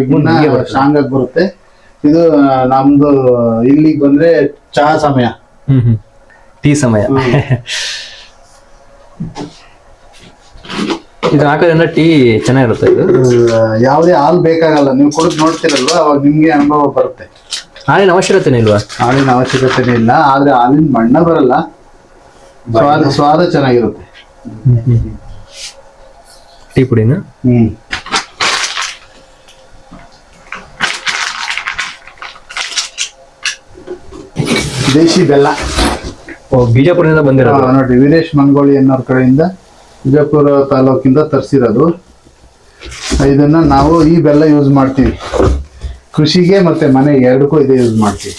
ಸ್ಟ್ರಾಂಗ್ ಆಗಿ ಬರುತ್ತೆ. ಇದು ನಮ್ದು ಇಲ್ಲಿಗೆ ಬಂದ್ರೆ ಚಹಾ ಸಮಯ. ಹ್ಮ್ ಹ್ಮ್. ಟೀ ಸಮಯ. ಇದು ಹಾಕೋದ್ರಿಂದ ಟೀ ಚೆನ್ನಾಗಿರುತ್ತೆ ಇದು. ಯಾವುದೇ ಹಾಲು ಬೇಕಾಗಲ್ಲ. ನೀವು ಕುಡಿದು ನೋಡ್ತಿರಲ್ವ? ಅವಾಗ ನಿಮ್ಗೆ ಅನುಭವ ಬರುತ್ತೆ. ಹಾಲಿನ ಅವಶ್ಯಕತೆನೇ ಇಲ್ವಾ? ಹಾಲಿನ ಅವಶ್ಯಕತೆನೇ ಇಲ್ಲ. ಆದ್ರೆ ಹಾಲಿನ ಬಣ್ಣ ಬರಲ್ಲ. ಸ್ವಾದ ಸ್ವಾದ ಚೆನ್ನಾಗಿರುತ್ತೆ. ಟೀ ಪುಡಿನ? ಹ್ಮ್. ದೇಶಿ ಬೆಲ್ಲ. ಓ ಬಿಜಾಪುರದಿಂದ ಬಂದಿರೋದು. ನೋಡಿ ನೋಡ್ರಿ ವೀರೇಶ್ ಮಂಗೋಳಿ ಅನ್ನೋರ್ ಕಡೆಯಿಂದ ವಿಜಯಪುರ ತಾಲೂಕಿಂದ ತರಿಸಿರೋದು. ಇದನ್ನ ನಾವು ಈ ಬೆಲ್ಲ ಯೂಸ್ ಮಾಡ್ತೀವಿ. ಕೃಷಿಗೆ ಮತ್ತೆ ಮನೆ ಎರಡಕ್ಕೂ ಇದೇ ಯೂಸ್ ಮಾಡ್ತೀವಿ.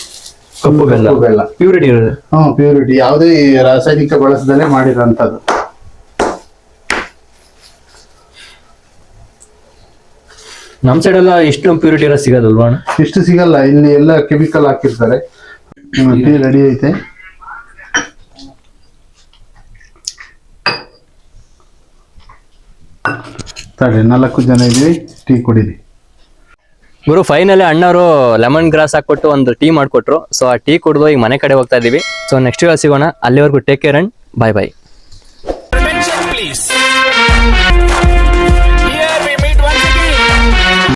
ಕಪ್ಪು ಬೆಲ್ಲ. ಬೆಲ್ಲ. ಪ್ಯೂರಿಟಿ ಇರೋದು. ಹ್ಮ್ ಪ್ಯೂರಿಟಿ ಯಾವುದೇ ರಾಸಾಯನಿಕ ಬಳಸದಲ್ಲೇ ಮಾಡಿರೋಂಥದ್ದು. ನಮ್ಮ ಸೈಡ್ ಎಲ್ಲ ಇಷ್ಟು ಪ್ಯೂರಿಟಿ ಇರೋ ಸಿಗೋದಲ್ವಾ ಇಷ್ಟು ಸಿಗಲ್ಲ. ಇಲ್ಲಿ ಎಲ್ಲ ಕೆಮಿಕಲ್ ಹಾಕಿರ್ತಾರೆ. ಟೀ ರೆಡಿ ಐತೆ. ತಡಿ ನಾಲ್ಕು ಜನ ಇದೀವಿ ಟೀ ಕುಡೀರಿ. ಗುರು ಫೈನಲಿ ಅಣ್ಣವರು ಲೆಮನ್ ಗ್ರಾಸ್ ಹಾಕ್ಬಿಟ್ಟು ಒಂದು ಟೀ ಮಾಡಿಕೊಟ್ರು. ಸೊ ಆ ಟೀ ಕುಡಿದು ಈಗ ಮನೆ ಕಡೆ ಹೋಗ್ತಾ ಇದೀವಿ. ಸೊ ನೆಕ್ಸ್ಟ್ ಸಿಗೋಣ. ಅಲ್ಲಿವರೆಗೂ take care and bye bye.